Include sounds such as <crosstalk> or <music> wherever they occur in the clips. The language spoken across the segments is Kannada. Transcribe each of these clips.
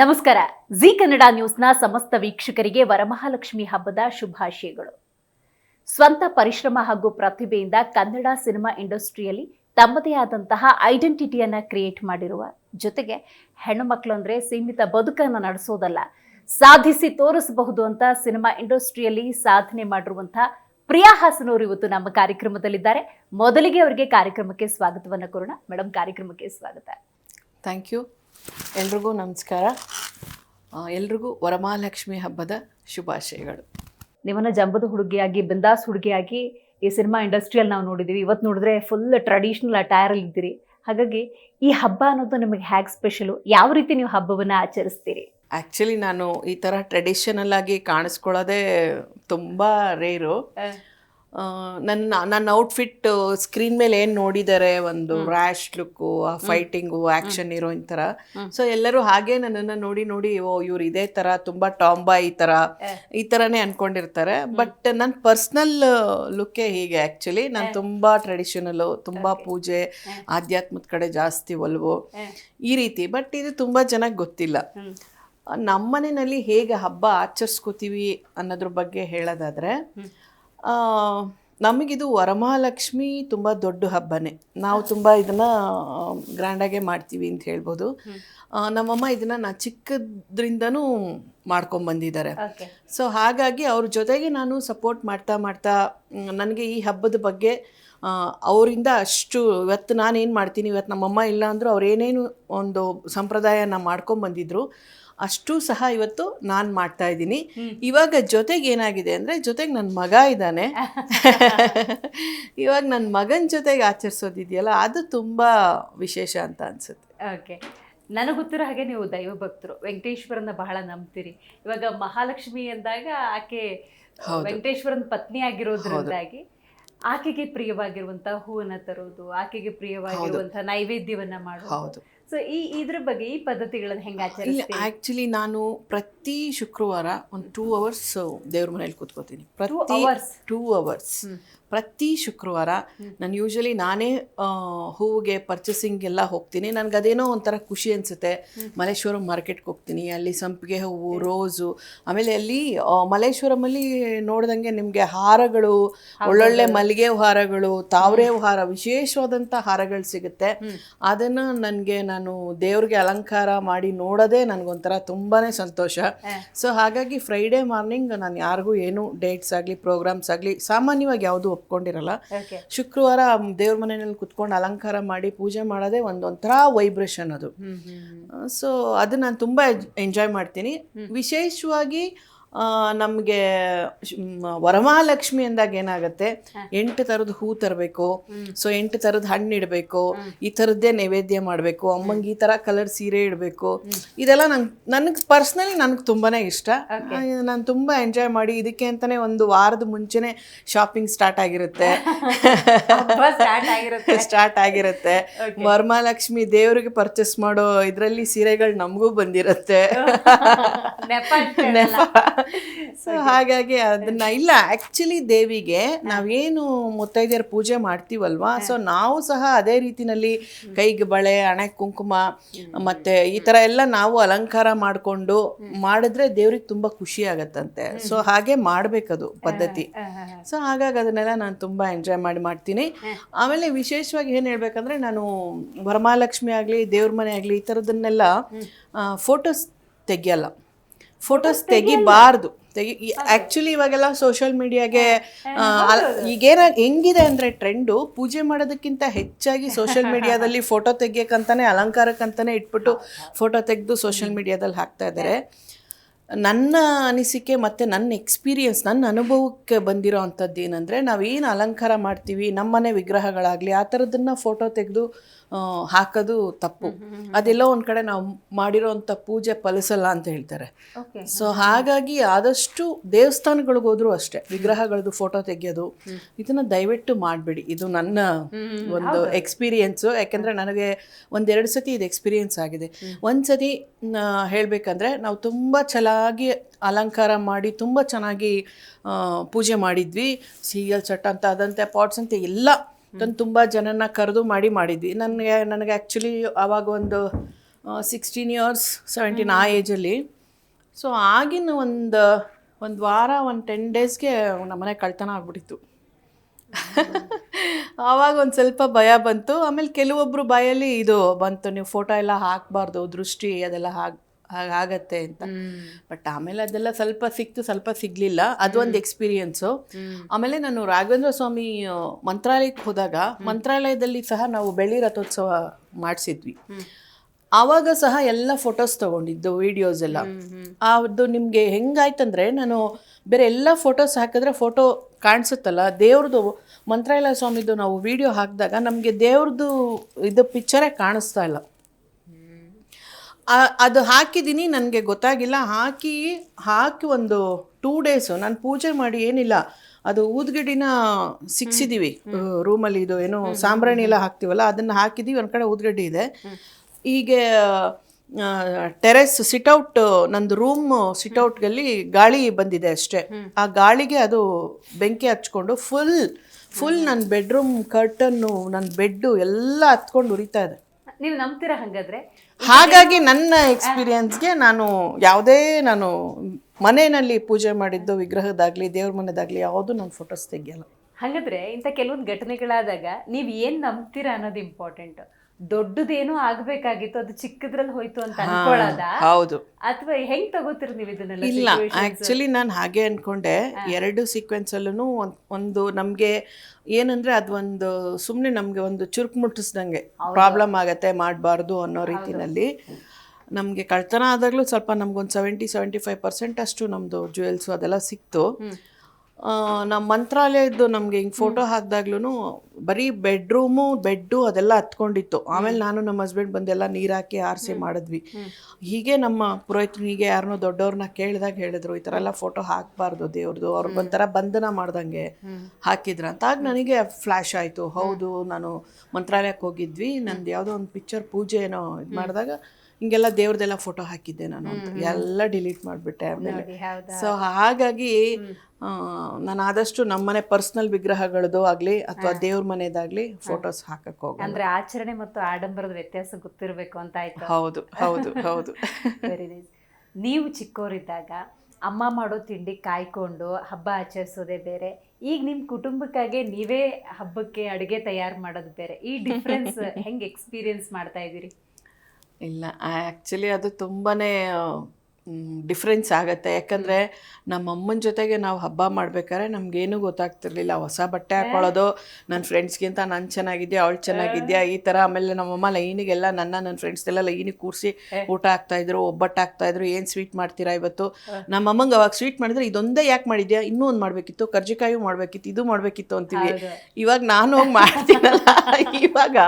ನಮಸ್ಕಾರ. ಜಿ ಕನ್ನಡ ನ್ಯೂಸ್ನ ಸಮಸ್ತ ವೀಕ್ಷಕರಿಗೆ ವರಮಹಾಲಕ್ಷ್ಮಿ ಹಬ್ಬದ ಶುಭಾಶಯಗಳು. ಸ್ವಂತ ಪರಿಶ್ರಮ ಹಾಗೂ ಪ್ರತಿಭೆಯಿಂದ ಕನ್ನಡ ಸಿನಿಮಾ ಇಂಡಸ್ಟ್ರಿಯಲ್ಲಿ ತಮ್ಮದೇ ಆದಂತಹ ಐಡೆಂಟಿಟಿಯನ್ನ ಕ್ರಿಯೇಟ್ ಮಾಡಿರುವ ಜೊತೆಗೆ ಹೆಣ್ಣು ಮಕ್ಕಳು ಅಂದ್ರೆ ಸೀಮಿತ ಬದುಕನ್ನು ನಡೆಸೋದಲ್ಲ, ಸಾಧಿಸಿ ತೋರಿಸಬಹುದು ಅಂತ ಸಿನಿಮಾ ಇಂಡಸ್ಟ್ರಿಯಲ್ಲಿ ಸಾಧನೆ ಮಾಡಿರುವಂತಹ ಪ್ರಿಯಾ ಹಾಸನವರು ಇವತ್ತು ನಮ್ಮ ಕಾರ್ಯಕ್ರಮದಲ್ಲಿದ್ದಾರೆ. ಮೊದಲಿಗೆ ಅವರಿಗೆ ಕಾರ್ಯಕ್ರಮಕ್ಕೆ ಸ್ವಾಗತವನ್ನ ಕೋರೋಣ. ಮೇಡಮ್ ಕಾರ್ಯಕ್ರಮಕ್ಕೆ ಸ್ವಾಗತ. Thank you. ಎಲ್ರಿಗೂ ನಮಸ್ಕಾರ. ಎಲ್ರಿಗೂ ವರಮಹಾಲಕ್ಷ್ಮಿ ಹಬ್ಬದ ಶುಭಾಶಯಗಳು. ನಿಮ್ಮನ್ನು ಜಂಬದ ಹುಡುಗಿಯಾಗಿ ಬಿಂದಾಸ್ ಹುಡುಗಿಯಾಗಿ ಈ ಸಿನಿಮಾ ಇಂಡಸ್ಟ್ರಿಯಲ್ಲಿ ನಾವು ನೋಡಿದ್ದೀವಿ ಇವತ್ತು ನೋಡಿದ್ರೆ ಫುಲ್ ಟ್ರೆಡಿಷ್ನಲ್ ಅಟೈರಲ್ಲಿ ಇದ್ದೀರಿ. ಹಾಗಾಗಿ ಈ ಹಬ್ಬ ಅನ್ನೋದು ನಿಮಗೆ ಹ್ಯಾಗ್ ಸ್ಪೆಷಲು ಯಾವ ರೀತಿ ನೀವು ಹಬ್ಬವನ್ನು ಆಚರಿಸ್ತೀರಿ? ಆ್ಯಕ್ಚುಲಿ ನಾನು ಈ ಥರ ಟ್ರೆಡಿಷನಲ್ ಆಗಿ ಕಾಣಿಸ್ಕೊಳ್ಳೋದೇ ತುಂಬ ರೇರು ನನ್ನ ನನ್ನ ಔಟ್ಫಿಟ್ ಸ್ಕ್ರೀನ್ ಮೇಲೆ ಏನು ನೋಡಿದ್ದಾರೆ ಒಂದು ರ್ಯಾಶ್ ಲುಕ್ಕು ಫೈಟಿಂಗು ಆ್ಯಕ್ಷನ್ ಇರೋ ಥರ ಸೊ ಎಲ್ಲರೂ ಹಾಗೆ ನನ್ನನ್ನು ನೋಡಿ ನೋಡಿ ಓ ಇವ್ರು ಇದೇ ಥರ ತುಂಬ ಟಾಂಬಾ ಈ ಥರ ಈ ಥರನೇ ಅನ್ಕೊಂಡಿರ್ತಾರೆ. ಬಟ್ ನನ್ನ ಪರ್ಸ್ನಲ್ ಲುಕ್ಕೇ ಹೀಗೆ ಆ್ಯಕ್ಚುಲಿ ನಾನು ತುಂಬ ಟ್ರೆಡಿಷನಲ್ಲು ತುಂಬ ಪೂಜೆ ಆಧ್ಯಾತ್ಮದ ಕಡೆ ಜಾಸ್ತಿ ಒಲವು ಈ ರೀತಿ. ಬಟ್ ಇದು ತುಂಬ ಜನಕ್ಕೆ ಗೊತ್ತಿಲ್ಲ. ನಮ್ಮನೆಯಲ್ಲಿ ಹೇಗೆ ಹಬ್ಬ ಆಚರಿಸ್ಕೋತೀವಿ ಅನ್ನೋದ್ರ ಬಗ್ಗೆ ಹೇಳೋದಾದರೆ ನಮಗಿದು ವರಮಹಾಲಕ್ಷ್ಮಿ ತುಂಬ ದೊಡ್ಡ ಹಬ್ಬನೇ. ನಾವು ತುಂಬ ಇದನ್ನು ಗ್ರ್ಯಾಂಡಾಗೆ ಮಾಡ್ತೀವಿ ಅಂತ ಹೇಳ್ಬೋದು. ನಮ್ಮಮ್ಮ ಇದನ್ನು ನಾ ಚಿಕ್ಕದ್ರಿಂದನೂ ಮಾಡ್ಕೊಂಬಂದಿದ್ದಾರೆ ಸೊ ಹಾಗಾಗಿ ಅವ್ರ ಜೊತೆಗೆ ನಾನು ಸಪೋರ್ಟ್ ಮಾಡ್ತಾ ಮಾಡ್ತಾ ನನಗೆ ಈ ಹಬ್ಬದ ಬಗ್ಗೆ ಅವರಿಂದ ಅಷ್ಟು ಇವತ್ತು ನಾನೇನು ಮಾಡ್ತೀನಿ ಇವತ್ತು ನಮ್ಮಮ್ಮ ಇಲ್ಲ ಅಂದರೂ ಅವ್ರು ಏನೇನು ಒಂದು ಸಂಪ್ರದಾಯನ ಮಾಡ್ಕೊಂಬಂದಿದ್ರು ಅಷ್ಟು ಸಹ ಇವತ್ತು ನಾನು ಮಾಡ್ತಾ ಇದ್ದೀನಿ. ಇವಾಗ ಜೊತೆಗೆ ಏನಾಗಿದೆ ಅಂದರೆ ಜೊತೆಗೆ ನನ್ನ ಮಗ ಇದ್ದಾನೆ. <laughs> ಇವಾಗ ನನ್ನ ಮಗನ ಜೊತೆಗೆ ಆಚರಿಸೋದಿದೆಯಲ್ಲ ಅದು ತುಂಬ ವಿಶೇಷ ಅಂತ ಅನ್ಸುತ್ತೆ. ಓಕೆ. ನನಗೆ ಗೊತ್ತಿರೋ ಹಾಗೆ ನೀವು ದೈವ ಭಕ್ತರು. ವೆಂಕಟೇಶ್ವರನ ಬಹಳ ನಂಬ್ತೀರಿ. ಇವಾಗ ಮಹಾಲಕ್ಷ್ಮಿ ಅಂದಾಗ ಆಕೆ ವೆಂಕಟೇಶ್ವರನ ಪತ್ನಿ ಆಗಿರೋದ್ರಿಂದಾಗಿ ಆಕೆಗೆ ಪ್ರಿಯವಾಗಿರುವಂತಹ ಹೂವನ್ನ ತರೋದು ಆಕೆಗೆ ಪ್ರಿಯವಾಗಿರುವಂತಹ ನೈವೇದ್ಯವನ್ನ ಮಾಡೋದು. ಸೊ ಈ ಇದ್ರ ಬಗ್ಗೆ ಈ ಪದ್ಧತಿಗಳನ್ನ ಹೆಂಗ ಆಕ್ಚುಲಿ ಆಚರಿಸ್ತೀವಿ ಆ್ಯಕ್ಚುಲಿ ನಾನು ಪ್ರತಿ ಶುಕ್ರವಾರ ಒಂದು ಟೂ ಅವರ್ಸ್ ದೇವ್ರ ಮನೇಲಿ ಕೂತ್ಕೋತೀನಿ. ಪ್ರತಿ ಅವರ್ಸ್ ಟೂ ಅವರ್ಸ್ ಪ್ರತಿ ಶುಕ್ರವಾರ ನಾನು ಯೂಶಲಿ ನಾನೇ ಹೂವಿಗೆ ಪರ್ಚೇಸಿಂಗ್ ಎಲ್ಲ ಹೋಗ್ತೀನಿ. ನನಗೆ ಅದೇನೋ ಒಂಥರ ಖುಷಿ ಅನಿಸುತ್ತೆ. ಮಲೇಶ್ವರಂ ಮಾರ್ಕೆಟ್ಗೆ ಹೋಗ್ತೀನಿ. ಅಲ್ಲಿ ಸಂಪಿಗೆ ಹೂವು ರೋಸು ಆಮೇಲೆ ಅಲ್ಲಿ ಮಲೇಶ್ವರಮಲ್ಲಿ ನೋಡ್ದಂಗೆ ನಿಮಗೆ ಹಾರಗಳು ಒಳ್ಳೊಳ್ಳೆ ಮಲ್ಲಿಗೆ ಹಾರಗಳು ತಾವರೆ ಹಾರ ವಿಶೇಷವಾದಂಥ ಹಾರಗಳು ಸಿಗುತ್ತೆ. ಅದನ್ನು ನನಗೆ ನಾನು ದೇವ್ರಿಗೆ ಅಲಂಕಾರ ಮಾಡಿ ನೋಡೋದೇ ನನಗೊಂಥರ ತುಂಬಾ ಸಂತೋಷ. ಸೊ ಹಾಗಾಗಿ ಫ್ರೈಡೇ ಮಾರ್ನಿಂಗ್ ನಾನು ಯಾರಿಗೂ ಏನು ಡೇಟ್ಸ್ ಆಗಲಿ ಪ್ರೋಗ್ರಾಮ್ಸ್ ಆಗಲಿ ಸಾಮಾನ್ಯವಾಗಿ ಯಾವುದೂ ಒಪ್ಕೊಂಡಿರಲ್ಲ. ಶುಕ್ರವಾರ ದೇವ್ರ ಮನೆಯಲ್ಲಿ ಕುತ್ಕೊಂಡು ಅಲಂಕಾರ ಮಾಡಿ ಪೂಜೆ ಮಾಡೋದೇ ಒಂದೊಂಥರ ವೈಬ್ರೇಷನ್ ಅದು. ಸೊ ಅದು ನಾನು ತುಂಬ ಎಂಜಾಯ್ ಮಾಡ್ತೀನಿ. ವಿಶೇಷವಾಗಿ ನಮಗೆ ವರಮಹಾಲಕ್ಷ್ಮಿ ಅಂದಾಗ ಏನಾಗುತ್ತೆ? ಎಂಟು ಥರದ ಹೂ ತರಬೇಕು ಸೊ ಎಂಟು ಥರದ ಹಣ್ಣು ಇಡಬೇಕು ಈ ಥರದ್ದೇ ನೈವೇದ್ಯ ಮಾಡಬೇಕು ಅಮ್ಮಂಗೆ ಈ ಥರ ಕಲರ್ ಸೀರೆ ಇಡಬೇಕು. ಇದೆಲ್ಲ ನಂಗೆ ನನಗೆ ಪರ್ಸ್ನಲಿ ನನಗೆ ತುಂಬಾ ಇಷ್ಟ. ನಾನು ತುಂಬ ಎಂಜಾಯ್ ಮಾಡಿ ಇದಕ್ಕೆ ಅಂತಲೇ ಒಂದು ವಾರದ ಮುಂಚೆನೆ ಶಾಪಿಂಗ್ <laughs> ಸ್ಟಾರ್ಟ್ ಆಗಿರುತ್ತೆ. ಸ್ಟಾರ್ಟ್ ಆಗಿರುತ್ತೆ. ವರಮಹಾಲಕ್ಷ್ಮಿ ದೇವರಿಗೆ ಪರ್ಚೇಸ್ ಮಾಡೋ ಇದರಲ್ಲಿ ಸೀರೆಗಳು ನಮಗೂ ಬಂದಿರುತ್ತೆ. <laughs> ನೆಪ. <laughs> ಸೊ ಹಾಗಾಗಿ ಅದನ್ನ ಇಲ್ಲ ಆಕ್ಚುಲಿ ದೇವಿಗೆ ನಾವೇನು ಮುತ್ತೈದೆಯರ ಪೂಜೆ ಮಾಡ್ತೀವಲ್ವಾ? ಸೊ ನಾವು ಸಹ ಅದೇ ರೀತಿನಲ್ಲಿ ಕೈಗೆ ಬಳೆ ಹಣೆ ಕುಂಕುಮ ಮತ್ತೆ ಈ ತರ ಎಲ್ಲ ನಾವು ಅಲಂಕಾರ ಮಾಡಿಕೊಂಡು ಮಾಡಿದ್ರೆ ದೇವ್ರಿಗೆ ತುಂಬಾ ಖುಷಿ ಆಗತ್ತಂತೆ. ಸೊ ಹಾಗೆ ಮಾಡ್ಬೇಕದು ಪದ್ಧತಿ. ಸೊ ಹಾಗಾಗಿ ಅದನ್ನೆಲ್ಲ ನಾನು ತುಂಬಾ ಎಂಜಾಯ್ ಮಾಡಿ ಮಾಡ್ತೀನಿ. ಆಮೇಲೆ ವಿಶೇಷವಾಗಿ ಏನು ಹೇಳ್ಬೇಕಂದ್ರೆ ನಾನು ವರಮಹಾಲಕ್ಷ್ಮಿ ಆಗಲಿ ದೇವ್ರ ಮನೆ ಆಗಲಿ ಈ ಥರದನ್ನೆಲ್ಲ ಫೋಟೋಸ್ ತೆಗಿಯಲ್ಲ. ಫೋಟೋಸ್ ತೆಗಿಬಾರ್ದು. ತೆಗಿ ಆ್ಯಕ್ಚುಲಿ ಇವಾಗೆಲ್ಲ ಸೋಷಿಯಲ್ ಮೀಡಿಯಾಗೆ ಈಗೇನ ಹೆಂಗಿದೆ ಅಂದ್ರೆ ಟ್ರೆಂಡು ಪೂಜೆ ಮಾಡೋದಕ್ಕಿಂತ ಹೆಚ್ಚಾಗಿ ಸೋಷಿಯಲ್ ಮೀಡಿಯಾದಲ್ಲಿ ಫೋಟೋ ತೆಗಿಯಕ್ಕಂತಾನೆ ಅಲಂಕಾರಕ್ಕಂತಾನೆ ಇಟ್ಬಿಟ್ಟು ಫೋಟೋ ತೆಗೆದು ಸೋಷಿಯಲ್ ಮೀಡಿಯಾದಲ್ಲಿ ಹಾಕ್ತಾ ಇದ್ದಾರೆ ನನ್ನ ಅನಿಸಿಕೆ ಮತ್ತು ನನ್ನ ಎಕ್ಸ್ಪೀರಿಯನ್ಸ್ ನನ್ನ ಅನುಭವಕ್ಕೆ ಬಂದಿರೋ ಅಂಥದ್ದು ಏನಂದರೆ ನಾವೇನು ಅಲಂಕಾರ ಮಾಡ್ತೀವಿ ನಮ್ಮನೆ ವಿಗ್ರಹಗಳಾಗಲಿ ಆ ಥರದನ್ನ ಫೋಟೋ ತೆಗೆದು ಹಾಕೋದು ತಪ್ಪು. ಅದೆಲ್ಲೋ ಒಂದು ಕಡೆ ನಾವು ಮಾಡಿರೋವಂಥ ಪೂಜೆ ಫಲಿಸಲ್ಲ ಅಂತ ಹೇಳ್ತಾರೆ. ಸೊ ಹಾಗಾಗಿ ಆದಷ್ಟು ದೇವಸ್ಥಾನಗಳಿಗೆ ಹೋದರೂ ಅಷ್ಟೇ ವಿಗ್ರಹಗಳದ್ದು ಫೋಟೋ ತೆಗೆಯೋದು ಇದನ್ನ ದಯವಿಟ್ಟು ಮಾಡಬೇಡಿ. ಇದು ನನ್ನ ಒಂದು ಎಕ್ಸ್ಪೀರಿಯೆನ್ಸು ಯಾಕೆಂದರೆ ನನಗೆ ಒಂದೆರಡು ಸತಿ ಇದು ಎಕ್ಸ್ಪೀರಿಯೆನ್ಸ್ ಆಗಿದೆ. ಒಂದು ಸತಿ ಹೇಳಬೇಕಂದ್ರೆ ನಾವು ತುಂಬ ಚೆನ್ನಾಗಿ ಅಲಂಕಾರ ಮಾಡಿ ತುಂಬ ಚೆನ್ನಾಗಿ ಪೂಜೆ ಮಾಡಿದ್ವಿ. ಸೀಗಲ್ ಚಟ್ ಅಂತ ಅದಂತೆ ಪಾಟ್ಸ್ ಅಂತ ಎಲ್ಲ ತಂದು ತುಂಬ ಜನನ ಕರೆದು ಮಾಡಿ ಮಾಡಿದ್ವಿ. ನನಗೆ ನನಗೆ ಆ್ಯಕ್ಚುಲಿ ಆವಾಗ ಒಂದು ಸಿಕ್ಸ್ಟೀನ್ ಇಯರ್ಸ್ ಸೆವೆಂಟೀನ್ ಆ ಏಜಲ್ಲಿ ಸೊ ಆಗಿನ ಒಂದು ಒಂದು ವಾರ ಒಂದು ಟೆನ್ ಡೇಸ್ಗೆ ನಮ್ಮನೆ ಕಳ್ತನ ಆಗ್ಬಿಟ್ಟಿತ್ತು. ಆವಾಗ ಒಂದು ಸ್ವಲ್ಪ ಭಯ ಬಂತು. ಆಮೇಲೆ ಕೆಲವೊಬ್ಬರು ಬಾಯಲ್ಲಿ ಇದು ಬಂತು. ನೀವು ಫೋಟೋ ಎಲ್ಲ ಹಾಕಬಾರ್ದು ದೃಷ್ಟಿ ಅದೆಲ್ಲ ಹಾಗೆ ಹಾಗಾಗತ್ತೆ ಅಂತ. ಬಟ್ ಆಮೇಲೆ ಅದೆಲ್ಲ ಸ್ವಲ್ಪ ಸಿಕ್ತು ಸ್ವಲ್ಪ ಸಿಗ್ಲಿಲ್ಲ. ಅದೊಂದು ಎಕ್ಸ್ಪೀರಿಯನ್ಸು ಆಮೇಲೆ ನಾನು ರಾಘವೇಂದ್ರ ಸ್ವಾಮಿ ಮಂತ್ರಾಲಯಕ್ಕೆ ಹೋದಾಗ ಮಂತ್ರಾಲಯದಲ್ಲಿ ಸಹ ನಾವು ಬೆಳ್ಳಿ ರಥೋತ್ಸವ ಮಾಡಿಸಿದ್ವಿ. ಆವಾಗ ಸಹ ಎಲ್ಲ ಫೋಟೋಸ್ ತಗೊಂಡಿದ್ದು ವಿಡಿಯೋಸ್ ಎಲ್ಲ. ಅದು ನಿಮಗೆ ಹೆಂಗಾಯ್ತಂದ್ರೆ ನಾನು ಬೇರೆ ಎಲ್ಲ ಫೋಟೋಸ್ ಹಾಕಿದ್ರೆ ಫೋಟೋ ಕಾಣಿಸುತ್ತಲ್ಲ ದೇವ್ರದ್ದು ಮಂತ್ರಾಲಯ ಸ್ವಾಮಿದು ನಾವು ವಿಡಿಯೋ ಹಾಕಿದಾಗ ನಮಗೆ ದೇವ್ರದ್ದು ಇದು ಪಿಕ್ಚರೇ ಕಾಣಿಸ್ತಾ ಇಲ್ಲ. ಅದು ಹಾಕಿದ್ದೀನಿ ನನಗೆ ಗೊತ್ತಾಗಿಲ್ಲ. ಹಾಕಿ ಹಾಕಿ ಒಂದು ಟೂ ಡೇಸು ನಾನು ಪೂಜೆ ಮಾಡಿ ಏನಿಲ್ಲ. ಅದು ಊದ್ಗಡ್ಡಿನ ಸಿಕ್ಸಿದ್ದೀವಿ ರೂಮಲ್ಲಿ ಇದು ಏನು ಸಾಂಬ್ರಾಣಿ ಎಲ್ಲ ಹಾಕ್ತೀವಲ್ಲ ಅದನ್ನು ಹಾಕಿದ್ದೀವಿ ಒಂದು ಕಡೆ ಊದ್ಗಡ್ಡಿ ಇದೆ. ಹೀಗೆ ಟೆರೆಸ್ ಸಿಟೌಟ್ ನಂದು ರೂಮ್ ಸಿಟೌಟ್ಗಲ್ಲಿ ಗಾಳಿ ಬಂದಿದೆ ಅಷ್ಟೇ. ಆ ಗಾಳಿಗೆ ಅದು ಬೆಂಕಿ ಹಚ್ಕೊಂಡು ಫುಲ್ ಫುಲ್ ನನ್ನ ಬೆಡ್ರೂಮ್ ಕರ್ಟನ್ನು ನನ್ನ ಬೆಡ್ಡು ಎಲ್ಲ ಹತ್ಕೊಂಡು ಉರಿತಾ ಇದೆ. ನೀವು ನಂಬ್ತೀರಾ ಹಂಗಾದ್ರೆ? ಹಾಗಾಗಿ ನನ್ನ ಎಕ್ಸ್ಪೀರಿಯನ್ಸ್ಗೆ ನಾನು ಯಾವುದೇ ನಾನು ಮನೆಯಲ್ಲಿ ಪೂಜೆ ಮಾಡಿದ್ದು ವಿಗ್ರಹದಾಗ್ಲಿ ದೇವ್ರ ಮನೆದಾಗಲಿ ಯಾವುದು ನಾನು ಫೋಟೋಸ್ ತೆಗಿಯಲ್ಲ. ಹಾಗಾದ್ರೆ ಇಂಥ ಕೆಲವೊಂದು ಘಟನೆಗಳಾದಾಗ ನೀವು ಏನು ನಂಬ್ತೀರಾ ಅನ್ನೋದು ಇಂಪಾರ್ಟೆಂಟ್ ದೊಡ್ಡದೇನೋ ಆಗ್ಬೇಕಾಗಿತ್ತು ಅದು ಚಿಕ್ಕದ್ರಲ್ಲಿ ಹೋಯ್ತು ಅಂತ ಅನ್ಕೊಳ್ಳೋದ? ಹೌದು. ಅಥವಾ ಹೆಂಗ್ ತಗೋತೀರಿ ನೀವು ಇದನ್ನೆಲ್ಲ ಇಲ್ಲ ಆಕ್ಚುಲಿ ನಾನು ಹಾಗೆ ಅನ್ಕೊಂಡೆ. ಎರಡು ಸೀಕ್ವೆನ್ಸ್ ಅಲ್ಲೂ ಒಂದು ನಮ್ಗೆ ಏನಂದ್ರೆ ಅದೊಂದು ಸುಮ್ಮನೆ ನಮ್ಗೆ ಒಂದು ಚುರುಕು ಮುಟ್ಟಿಸ್ದಂಗೆ ಪ್ರಾಬ್ಲಮ್ ಆಗತ್ತೆ ಮಾಡಬಾರ್ದು ಅನ್ನೋ ರೀತಿನಲ್ಲಿ. ನಮಗೆ ಕಳ್ತನ ಆದಾಗಲೂ ಸ್ವಲ್ಪ ನಮ್ಗೊಂದು ಸೆವೆಂಟಿ ಸೆವೆಂಟಿ ಫೈವ್ ಪರ್ಸೆಂಟ್ ಅಷ್ಟು ನಮ್ಮದು ಜುವೆಲ್ಸು ಅದೆಲ್ಲ ಸಿಕ್ತು. ನಮ್ಮ ಮಂತ್ರಾಲಯದ್ದು ನಮಗೆ ಹಿಂಗೆ ಫೋಟೋ ಹಾಕಿದಾಗ್ಲೂ ಬರೀ ಬೆಡ್ರೂಮು ಬೆಡ್ಡು ಅದೆಲ್ಲ ಹತ್ಕೊಂಡಿತ್ತು. ಆಮೇಲೆ ನಾನು ನಮ್ಮ ಹಸ್ಬೆಂಡ್ ಬಂದೆಲ್ಲ ನೀರು ಹಾಕಿ ಆರಿಸಿ ಮಾಡಿದ್ವಿ. ಹೀಗೆ ನಮ್ಮ ಪುರೋಹಿತನಿಗೆ ಯಾರನ್ನೋ ದೊಡ್ಡವ್ರನ್ನ ಕೇಳಿದಾಗ ಹೇಳಿದ್ರು ಈ ಥರ ಎಲ್ಲ ಫೋಟೋ ಹಾಕಬಾರ್ದು ದೇವ್ರದ್ದು ಅವ್ರಿಗೊಂಥರ ಬಂಧನ ಮಾಡ್ದಂಗೆ ಹಾಕಿದ್ರು ಅಂತ. ಆಗ ನನಗೆ ಫ್ಲ್ಯಾಶ್ ಆಯಿತು. ಹೌದು ನಾನು ಮಂತ್ರಾಲಯಕ್ಕೆ ಹೋಗಿದ್ವಿ. ನಂದು ಯಾವುದೋ ಒಂದು ಪಿಕ್ಚರ್ ಪೂಜೆ ಏನೋ ಇದು ಮಾಡಿದಾಗ ಹಿಂಗೆಲ್ಲ ದೇವ್ರದೆಲ್ಲ ಫೋಟೋ ಹಾಕಿದ್ದೆ ನಾನು ಅಂತ. ಎಲ್ಲ ಡಿಲೀಟ್ ಮಾಡಿಬಿಟ್ಟೆ ಆಮೇಲೆ. ಸೊ ಹಾಗಾಗಿ ನಾನು ಆದಷ್ಟು ನಮ್ಮನೆ ಪರ್ಸ್ನಲ್ ವಿಗ್ರಹಗಳದ್ದು ಆಗಲಿ ಅಥವಾ ದೇವ್ರ ಮನೆದಾಗ್ಲಿ ಫೋಟೋಸ್ ಹಾಕಕ್ ಹೋಗಿ ಅಂದ್ರೆ ಆಚರಣೆ ಮತ್ತು ಆಡಂಬರದ ವ್ಯತ್ಯಾಸ ಗೊತ್ತಿರಬೇಕು ಅಂತ ಆಯ್ತು. ಹೌದು ಹೌದು ಹೌದು. <laughs> ನೀವು ಚಿಕ್ಕವರಿದ್ದಾಗ ಅಮ್ಮ ಮಾಡೋ ತಿಂಡಿ ಕಾಯ್ಕೊಂಡು ಹಬ್ಬ ಆಚರಿಸೋದೇ ಬೇರೆ. ಈಗ ನಿಮ್ಮ ಕುಟುಂಬಕ್ಕಾಗಿ ನೀವೇ ಹಬ್ಬಕ್ಕೆ ಅಡುಗೆ ತಯಾರು ಮಾಡೋದು ಬೇರೆ. ಈ ಡಿಫ್ರೆನ್ಸ್ ಹೆಂಗೆ ಎಕ್ಸ್ಪೀರಿಯನ್ಸ್ ಮಾಡ್ತಾ ಇದ್ದೀರಿ? ಇಲ್ಲ ಆ್ಯಕ್ಚುಲಿ ಅದು ತುಂಬಾನೇ ಡಿಫ್ರೆನ್ಸ್ ಆಗುತ್ತೆ. ಯಾಕಂದರೆ ನಮ್ಮ ಅಮ್ಮನ ಜೊತೆಗೆ ನಾವು ಹಬ್ಬ ಮಾಡ್ಬೇಕಾದ್ರೆ ನಮಗೇನು ಗೊತ್ತಾಗ್ತಿರ್ಲಿಲ್ಲ. ಹೊಸ ಬಟ್ಟೆ ಹಾಕೊಳ್ಳೋದು ನನ್ನ ಫ್ರೆಂಡ್ಸ್ಗಿಂತ ನಾನು ಚೆನ್ನಾಗಿದ್ಯಾ ಅವಳು ಚೆನ್ನಾಗಿದ್ಯಾ ಈ ಥರ ಆಮೇಲೆ ನಮ್ಮಮ್ಮ ಲೈನಿಗೆಲ್ಲ ನನ್ನ ನನ್ನ ಫ್ರೆಂಡ್ಸ್ದೆಲ್ಲ ಲೈನಿಗೆ ಕೂರಿಸಿ ಊಟ ಹಾಕ್ತಾಯಿದ್ರು ಒಬ್ಬಟ್ಟು ಹಾಕ್ತಾಯಿದ್ರು ಏನು ಸ್ವೀಟ್ ಮಾಡ್ತೀರಾ ಇವತ್ತು? ನಮ್ಮಮ್ಮಂಗೆ ಅವಾಗ ಸ್ವೀಟ್ ಮಾಡಿದ್ರೆ ಇದೊಂದೇ ಯಾಕೆ ಮಾಡಿದ್ಯಾ? ಇನ್ನೂ ಒಂದು ಮಾಡಬೇಕಿತ್ತು ಕರ್ಜಿಕಾಯಿ ಮಾಡಬೇಕಿತ್ತು ಇದು ಮಾಡಬೇಕಿತ್ತು ಅಂತೀವಿ. ಇವಾಗ ನಾನು ಹೋಗಿ ಮಾಡ್ತೀನಲ್ಲ <laughs> ಇವಾಗ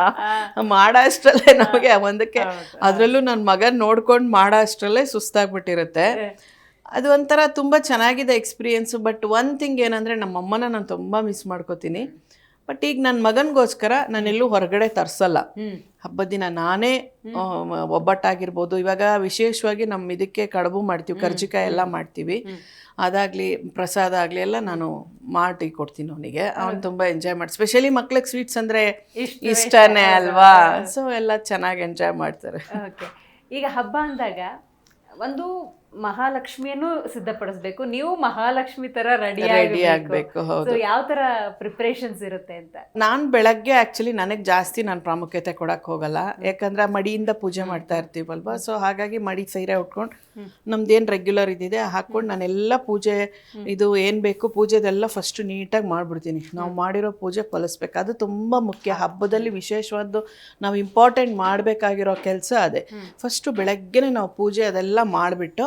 ಮಾಡೋ ಅಷ್ಟರಲ್ಲೇ ನಮಗೆ ಒಂದಕ್ಕೆ ಅದರಲ್ಲೂ ನನ್ನ ಮಗನ ನೋಡ್ಕೊಂಡು ಮಾಡೋ ಅಷ್ಟರಲ್ಲೇ ಸುಸ್ತಾಗ್ಬಿಟ್ಟಿರುತ್ತೆ ಅದು ಒಂಥರ ತುಂಬ ಚೆನ್ನಾಗಿದೆ ಎಕ್ಸ್ಪೀರಿಯೆನ್ಸು ಬಟ್ ಒನ್ ಥಿಂಗ್ ಏನಂದರೆ ನಮ್ಮಮ್ಮನ ನಾನು ತುಂಬ ಮಿಸ್ ಮಾಡ್ಕೋತೀನಿ. ಬಟ್ ಈಗ ನನ್ನ ಮಗನಿಗೋಸ್ಕರ ನಾನೆಲ್ಲೂ ಹೊರಗಡೆ ತರಿಸಲ್ಲ. ಹಬ್ಬದ ದಿನ ನಾನೇ ಒಬ್ಬಟ್ಟಾಗಿರ್ಬೋದು. ಇವಾಗ ವಿಶೇಷವಾಗಿ ನಮ್ಮ ಇದಕ್ಕೆ ಕಡುಬು ಮಾಡ್ತೀವಿ ಕರ್ಜಿಕಾಯಿ ಎಲ್ಲ ಮಾಡ್ತೀವಿ. ಅದಾಗಲಿ ಪ್ರಸಾದ ಆಗಲಿ ಎಲ್ಲ ನಾನು ಮಾಡಿ ಕೊಡ್ತೀನಿ ಅವನಿಗೆ. ಅವನು ತುಂಬ ಎಂಜಾಯ್ ಮಾಡಿ ಸ್ಪೆಷಲಿ ಮಕ್ಳಿಗೆ ಸ್ವೀಟ್ಸ್ ಅಂದರೆ ಇಷ್ಟನೇ. ಅಲ್ವಾ? ಸೊ ಎಲ್ಲ ಚೆನ್ನಾಗಿ ಎಂಜಾಯ್ ಮಾಡ್ತಾರೆ. ಈಗ ಹಬ್ಬ ಅಂದಾಗ ಒಂದು ಮಹಾಲಕ್ಷ್ಮಿಯನ್ನು ಸಿದ್ಧಪಡಿಸ್ಬೇಕು. ನೀವು ಮಹಾಲಕ್ಷ್ಮಿ ತರ ರೆಡಿ ರೆಡಿ ಆಗಬೇಕು. ಹೌದು. ಸೊ ಯಾವ ತರ ಪ್ರಿಪ್ರೇಷನ್ಸ್ ಇರುತ್ತೆ ಅಂತ? ನಾನು ಬೆಳಗ್ಗೆ ಆಕ್ಚುಲಿ ನನಗೆ ಜಾಸ್ತಿ ನಾನು ಪ್ರಾಮುಖ್ಯತೆ ಕೊಡಕ್ಕೆ ಹೋಗಲ್ಲ. ಯಾಕಂದ್ರೆ ಮಡಿಯಿಂದ ಪೂಜೆ ಮಾಡ್ತಾ ಇರ್ತೀವಲ್ವಾ? ಸೊ ಹಾಗಾಗಿ ಮಡಿ ಸೈರೆ ಉಟ್ಕೊಂಡು ನಮ್ದೇನು ರೆಗ್ಯುಲರ್ ಇದಿದೆ ಹಾಕ್ಕೊಂಡು ನಾನೆಲ್ಲ ಪೂಜೆ ಇದು ಏನು ಬೇಕು ಪೂಜೆದೆಲ್ಲ ಫಸ್ಟ್ ನೀಟಾಗಿ ಮಾಡಿಬಿಡ್ತೀನಿ. ನಾವು ಮಾಡಿರೋ ಪೂಜೆ ಫಲಿಸ್ಬೇಕು. ಅದು ತುಂಬ ಮುಖ್ಯ. ಹಬ್ಬದಲ್ಲಿ ವಿಶೇಷವಾದ್ದು ನಾವು ಇಂಪಾರ್ಟೆಂಟ್ ಮಾಡಬೇಕಾಗಿರೋ ಕೆಲಸ ಅದೇ. ಫಸ್ಟು ಬೆಳಗ್ಗೆನೆ ನಾವು ಪೂಜೆ ಅದೆಲ್ಲ ಮಾಡಿಬಿಟ್ಟು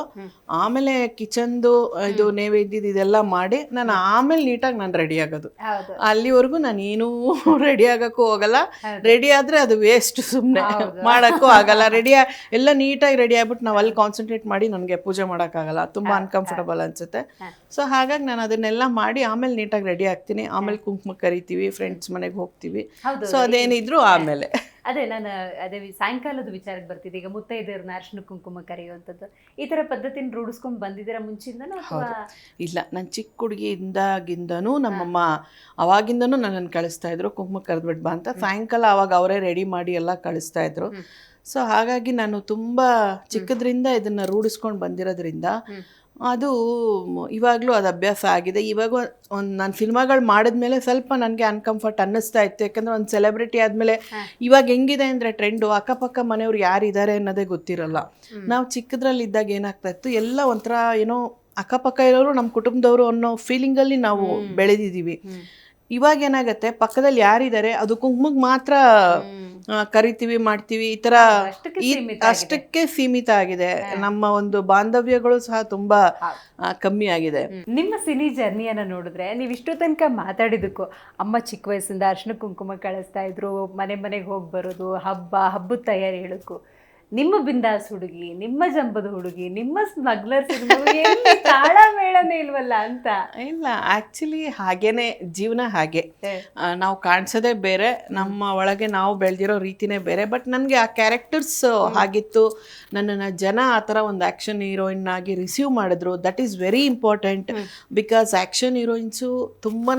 ಆಮೇಲೆ ಕಿಚನ್ದು ಇದು ನೈವೇದ್ಯದ ಇದೆಲ್ಲ ಮಾಡಿ ನಾನು ಆಮೇಲೆ ನೀಟಾಗಿ ನಾನು ರೆಡಿ ಆಗೋದು. ಅಲ್ಲಿವರೆಗೂ ನಾನು ಏನೂ <laughs> ರೆಡಿ ಆಗೋಕ್ಕೂ ಹೋಗಲ್ಲ. ರೆಡಿ ಆದ್ರೆ ಅದು ವೇಸ್ಟ್ ಸುಮ್ಮನೆ ಮಾಡೋಕ್ಕೂ ಆಗಲ್ಲ. ರೆಡಿ ಎಲ್ಲ ನೀಟಾಗಿ ರೆಡಿ ಆಗ್ಬಿಟ್ಟು ನಾವು ಅಲ್ಲಿ ಕಾನ್ಸಂಟ್ರೇಟ್ ಮಾಡಿ ನನಗೆ ಪೂಜೆ ಮಾಡೋಕ್ಕಾಗಲ್ಲ. ತುಂಬ ಅನ್ಕಂಫರ್ಟಬಲ್ ಅನ್ಸುತ್ತೆ. ಸೊ ಹಾಗಾಗಿ ನಾನು ಅದನ್ನೆಲ್ಲ ಮಾಡಿ ಆಮೇಲೆ ನೀಟಾಗಿ ರೆಡಿ ಆಗ್ತೀನಿ. ಆಮೇಲೆ ಕುಂಕುಮ ಕರಿತೀವಿ ಫ್ರೆಂಡ್ಸ್ ಮನೆಗೆ ಹೋಗ್ತೀವಿ. ಸೊ ಅದೇನಿದ್ರು ಆಮೇಲೆ. ಅದೇ ನಾನು ಅದೇ ಸಾಯಂಕಾಲದ ವಿಚಾರಕ್ಕೆ ಬರ್ತಿದ್ದೆ. ಈಗ ಮುತ್ತೈದರ್ ಅರ್ಶಿನ ಕುಂಕುಮ ಕರೆಯುವಂಥದ್ದು. ಈ ಥರ ಪದ್ಧತಿನ ರೂಢಿಸ್ಕೊಂಡು ಬಂದಿದ್ದೀರಾ ಮುಂಚಿಂದನೂ ಅಥವಾ ಇಲ್ಲ ನಾನು ಚಿಕ್ಕ ಹುಡುಗಿಯಿಂದಾಗಿಂದನೂ ನಮ್ಮಮ್ಮ ಅವಾಗಿಂದನೂ ನನ್ನನ್ನು ಕಳಿಸ್ತಾ ಇದ್ರು. ಕುಂಕುಮ ಕರೆದ್ಬಿಟ್ಟು ಬಾ ಅಂತ. ಸಾಯಂಕಾಲ ಅವಾಗ ಅವರೇ ರೆಡಿ ಮಾಡಿ ಎಲ್ಲ ಕಳಿಸ್ತಾ ಇದ್ರು. ಸೊ ಹಾಗಾಗಿ ನಾನು ತುಂಬ ಚಿಕ್ಕದ್ರಿಂದ ಇದನ್ನು ರೂಢಿಸ್ಕೊಂಡು ಬಂದಿರೋದ್ರಿಂದ ಅದು ಇವಾಗಲೂ ಅದು ಅಭ್ಯಾಸ ಆಗಿದೆ. ಇವಾಗ ಒಂದು ನಾನು ಸಿನಿಮಾಗಳು ಮಾಡಿದ್ಮೇಲೆ ಸ್ವಲ್ಪ ನನಗೆ ಅನ್ಕಂಫರ್ಟ್ ಅನ್ನಿಸ್ತಾ ಇತ್ತು. ಯಾಕಂದರೆ ಒಂದು ಸೆಲೆಬ್ರಿಟಿ ಆದಮೇಲೆ ಇವಾಗ ಹೆಂಗಿದೆ ಅಂದರೆ ಟ್ರೆಂಡು ಅಕ್ಕಪಕ್ಕ ಮನೆಯವ್ರು ಯಾರಿದ್ದಾರೆ ಅನ್ನೋದೇ ಗೊತ್ತಿರಲ್ಲ. ನಾವು ಚಿಕ್ಕದ್ರಲ್ಲಿದ್ದಾಗ ಏನಾಗ್ತಾ ಇತ್ತು? ಎಲ್ಲ ಒಂಥರ ಏನೋ ಅಕ್ಕಪಕ್ಕ ಇರೋರು ನಮ್ಮ ಕುಟುಂಬದವರು ಅನ್ನೋ ಫೀಲಿಂಗಲ್ಲಿ ನಾವು ಬೆಳೆದಿದ್ದೀವಿ. ಇವಾಗ ಏನಾಗತ್ತೆ? ಪಕ್ಕದಲ್ಲಿ ಯಾರಿದ್ದಾರೆ? ಅದು ಕುಂಕುಮಕ್ಕೆ ಮಾತ್ರ ಆ, ಕರಿತೀವಿ ಮಾಡ್ತೀವಿ ಈ ತರ ಅಷ್ಟಕ್ಕೆ ಈ- ಸೀಮಿತ ಅಷ್ಟಕ್ಕೆ ಸೀಮಿತ ಆಗಿದೆ. ನಮ್ಮ ಒಂದು ಬಾಂಧವ್ಯಗಳು ಸಹ ತುಂಬಾ ಆ, ಕಮ್ಮಿ ಆಗಿದೆ. ನಿಮ್ಮ ಸಿನಿ ಜರ್ನಿಯನ್ನ ನೋಡಿದ್ರೆ ನೀವು ಇಷ್ಟು ತನಕ ಮಾತಾಡಿದಕ್ಕೂ ಅಮ್ಮ ಚಿಕ್ಕ ವಯಸ್ಸಿಂದ ಅರ್ಶಿನ ಕುಂಕುಮ ಕಳಿಸ್ತಾ ಇದ್ರು ಮನೆ ಮನೆಗೆ ಹೋಗಿ ಬರೋದು ಹಬ್ಬ ಹಬ್ಬದ ತಯಾರಿ ಹೇಳೋಕ್ಕೂ. ನಿಮ್ಮ ಬಿಂದಾಸ್ ಹುಡುಗಿ ನಿಮ್ಮ ಜಂಬದ ಹುಡುಗಿ ನಿಮ್ಮ ಸ್ಮಗ್ಲರ್ <laughs> ಎಲ್ಲಿ ತಾಳ ಮೇಳನೇ ಇಲ್ವಲ್ಲ ಅಂತ? ಇಲ್ಲ ಆಕ್ಚುಲಿ ಹಾಗೇನೆ ಜೀವನ ಹಾಗೆ. ನಾವು ಕಾಣಿಸೋದೇ ಬೇರೆ ನಮ್ಮ ಒಳಗೆ ನಾವು ಬೆಳೆದಿರೋ ರೀತಿನೇ ಬೇರೆ ಬಟ್ ನನಗೆ ಆ ಕ್ಯಾರೆಕ್ಟರ್ಸ್ ಹಾಗಿತ್ತು. ನನ್ನನ್ನು ಜನ ಆ ಥರ ಒಂದು ಆ್ಯಕ್ಷನ್ ಹೀರೋಯಿನ್ ಆಗಿ ರಿಸೀವ್ ಮಾಡಿದ್ರು. That is very important because action heroines ತುಂಬಾ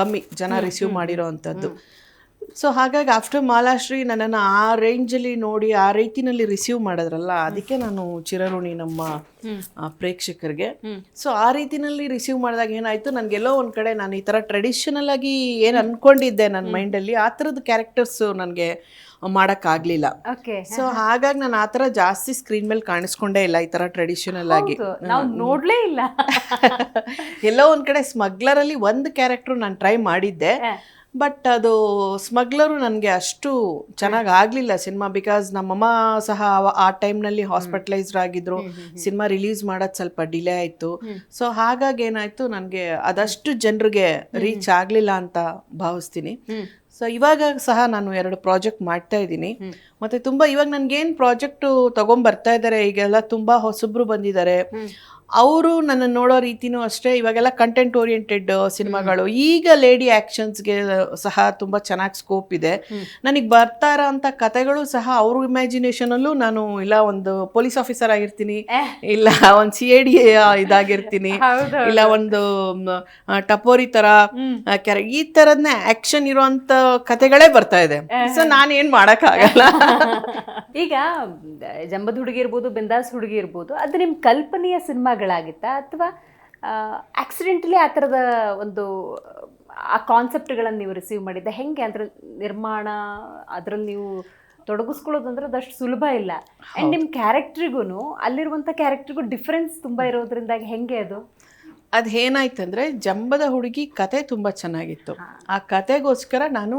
ಕಮ್ಮಿ ಜನ ರಿಸೀವ್ ಮಾಡಿರೋ ಅಂಥದ್ದು. ಸೊ ಹಾಗಾಗಿ ಆಫ್ಟರ್ ಮಾಲಾಶ್ರೀ ನನ್ನನ್ನು ಆ ರೇಂಜಲ್ಲಿ ನೋಡಿ ಆ ರೀತಿನಲ್ಲಿ ರಿಸೀವ್ ಮಾಡಿದ್ರಲ್ಲ ಅದಕ್ಕೆ ನಾನು ಚಿರಋಣಿ ನಮ್ಮ ಪ್ರೇಕ್ಷಕರಿಗೆ. ಸೊ ಆ ರೀತಿನಲ್ಲಿ ರಿಸೀವ್ ಮಾಡಿದಾಗ ಏನಾಯ್ತು ನನಗೆಲ್ಲೋ ಒಂದು ಕಡೆ ನಾನು ಈ ಥರ ಟ್ರೆಡಿಷನಲ್ ಆಗಿ ಏನು ಅನ್ಕೊಂಡಿದ್ದೆ ನನ್ನ ಮೈಂಡಲ್ಲಿ ಆ ಥರದ ಕ್ಯಾರೆಕ್ಟರ್ಸು ನನಗೆ ಮಾಡೋಕ್ಕಾಗಲಿಲ್ಲ. ಓಕೆ ಸೊ ಹಾಗಾಗಿ ನಾನು ಆ ಥರ ಜಾಸ್ತಿ ಸ್ಕ್ರೀನ್ ಮೇಲೆ ಕಾಣಿಸ್ಕೊಂಡೇ ಇಲ್ಲ ಈ ಥರ ಟ್ರೆಡಿಷನಲ್ ಆಗಿ. ನಾವು ನೋಡಲೇ ಇಲ್ಲ. <laughs> ಎಲ್ಲೋ ಒಂದು ಕಡೆ ಸ್ಮಗ್ಲರಲ್ಲಿ ಒಂದು ಕ್ಯಾರೆಕ್ಟ್ರು ನಾನು ಟ್ರೈ ಮಾಡಿದ್ದೆ. ಬಟ್ ಅದು ಸ್ಮಗ್ಲರು ನನಗೆ ಅಷ್ಟು ಚೆನ್ನಾಗಿ ಆಗಲಿಲ್ಲ ಸಿನಿಮಾ ಬಿಕಾಸ್ ನಮ್ಮಮ್ಮ ಸಹ ಆ ಟೈಮ್ನಲ್ಲಿ ಹಾಸ್ಪಿಟಲೈಸ್ಡ್ ಆಗಿದ್ರು. ಸಿನಿಮಾ ರಿಲೀಸ್ ಮಾಡೋದು ಸ್ವಲ್ಪ ಡಿಲೇ ಆಯಿತು. ಸೊ ಹಾಗಾಗಿ ಏನಾಯಿತು ನನಗೆ ಅದಷ್ಟು ಜನರಿಗೆ ರೀಚ್ ಆಗಲಿಲ್ಲ ಅಂತ ಭಾವಿಸ್ತೀನಿ. ಸೊ ಇವಾಗ ಸಹ ನಾನು ಎರಡು ಪ್ರಾಜೆಕ್ಟ್ ಮಾಡ್ತಾ ಇದ್ದೀನಿ. ಮತ್ತೆ ತುಂಬಾ ಇವಾಗ ನನ್ಗೇನ್ ಪ್ರಾಜೆಕ್ಟ್ ತಗೊಂಬರ್ತಾ ಇದ್ದಾರೆ ಈಗೆಲ್ಲ ತುಂಬಾ ಹೊಸಬ್ರು ಬಂದಿದ್ದಾರೆ ಅವರು ನನ್ನ ನೋಡೋ ರೀತಿನೂ ಅಷ್ಟೇ ಇವಾಗೆಲ್ಲ ಕಂಟೆಂಟ್ ಓರಿಯೆಂಟೆಡ್ ಸಿನಿಮಾಗಳು. ಈಗ ಲೇಡಿ ಆಕ್ಷನ್ಸ್ಗೆ ಸಹ ತುಂಬಾ ಚೆನ್ನಾಗಿ ಸ್ಕೋಪ್ ಇದೆ. ನನಗೆ ಬರ್ತಾ ಇರೋ ಅಂತ ಕತೆಗಳು ಸಹ ಅವ್ರ ಇಮ್ಯಾಜಿನೇಷನಲ್ಲೂ ನಾನು ಇಲ್ಲ ಒಂದು ಪೊಲೀಸ್ ಆಫೀಸರ್ ಆಗಿರ್ತೀನಿ ಇಲ್ಲ ಒಂದು ಸಿ ಎ ಡಿ ಇದಾಗಿರ್ತೀನಿ ಇಲ್ಲ ಒಂದು ಟಪೋರಿ ತರ ಈ ತರದ್ನೇ ಆಕ್ಷನ್ ಇರುವಂತ ಕತೆಗಳೇ ಬರ್ತಾ ಇದೆ. ಸೊ ನಾನೇನ್ ಮಾಡಕ್ ಆಗಲ್ಲ <laughs> <laughs> ಈಗ ಜಂಬದ ಹುಡುಗಿ ಇರ್ಬೋದು ಬಿಂದಾಸ್ ಹುಡುಗಿ ಇರ್ಬೋದು ಅದು ನಿಮ್ಮ ಕಲ್ಪನೆಯ ಸಿನಿಮಾಗಳಾಗಿತ್ತಾ? ಅಥವಾ ಆಕ್ಸಿಡೆಂಟ್ಲಿ ಆ ಥರದ ಒಂದು ಆ ಕಾನ್ಸೆಪ್ಟ್ಗಳನ್ನು ನೀವು ರಿಸೀವ್ ಮಾಡಿದ್ದ? ಹೆಂಗೆ ಅಂದ್ರೆ ನಿರ್ಮಾಣ ಅದರಲ್ಲಿ ನೀವು ತೊಡಗಿಸ್ಕೊಳ್ಳೋದಂದ್ರೆ ಅದಷ್ಟು ಸುಲಭ ಇಲ್ಲ. ಆ್ಯಂಡ್ ನಿಮ್ಮ ಕ್ಯಾರೆಕ್ಟ್ರಿಗೂ ಅಲ್ಲಿರುವಂಥ ಕ್ಯಾರೆಕ್ಟ್ರಿಗೂ ಡಿಫ್ರೆನ್ಸ್ ತುಂಬ ಇರೋದ್ರಿಂದಾಗಿ ಹೆಂಗೆ ಅದು? ಅದ್ ಏನಾಯ್ತಂದ್ರೆ ಜಂಬದ ಹುಡುಗಿ ಕತೆ ತುಂಬಾ ಚೆನ್ನಾಗಿತ್ತು. ಆ ಕತೆಗೋಸ್ಕರ ನಾನು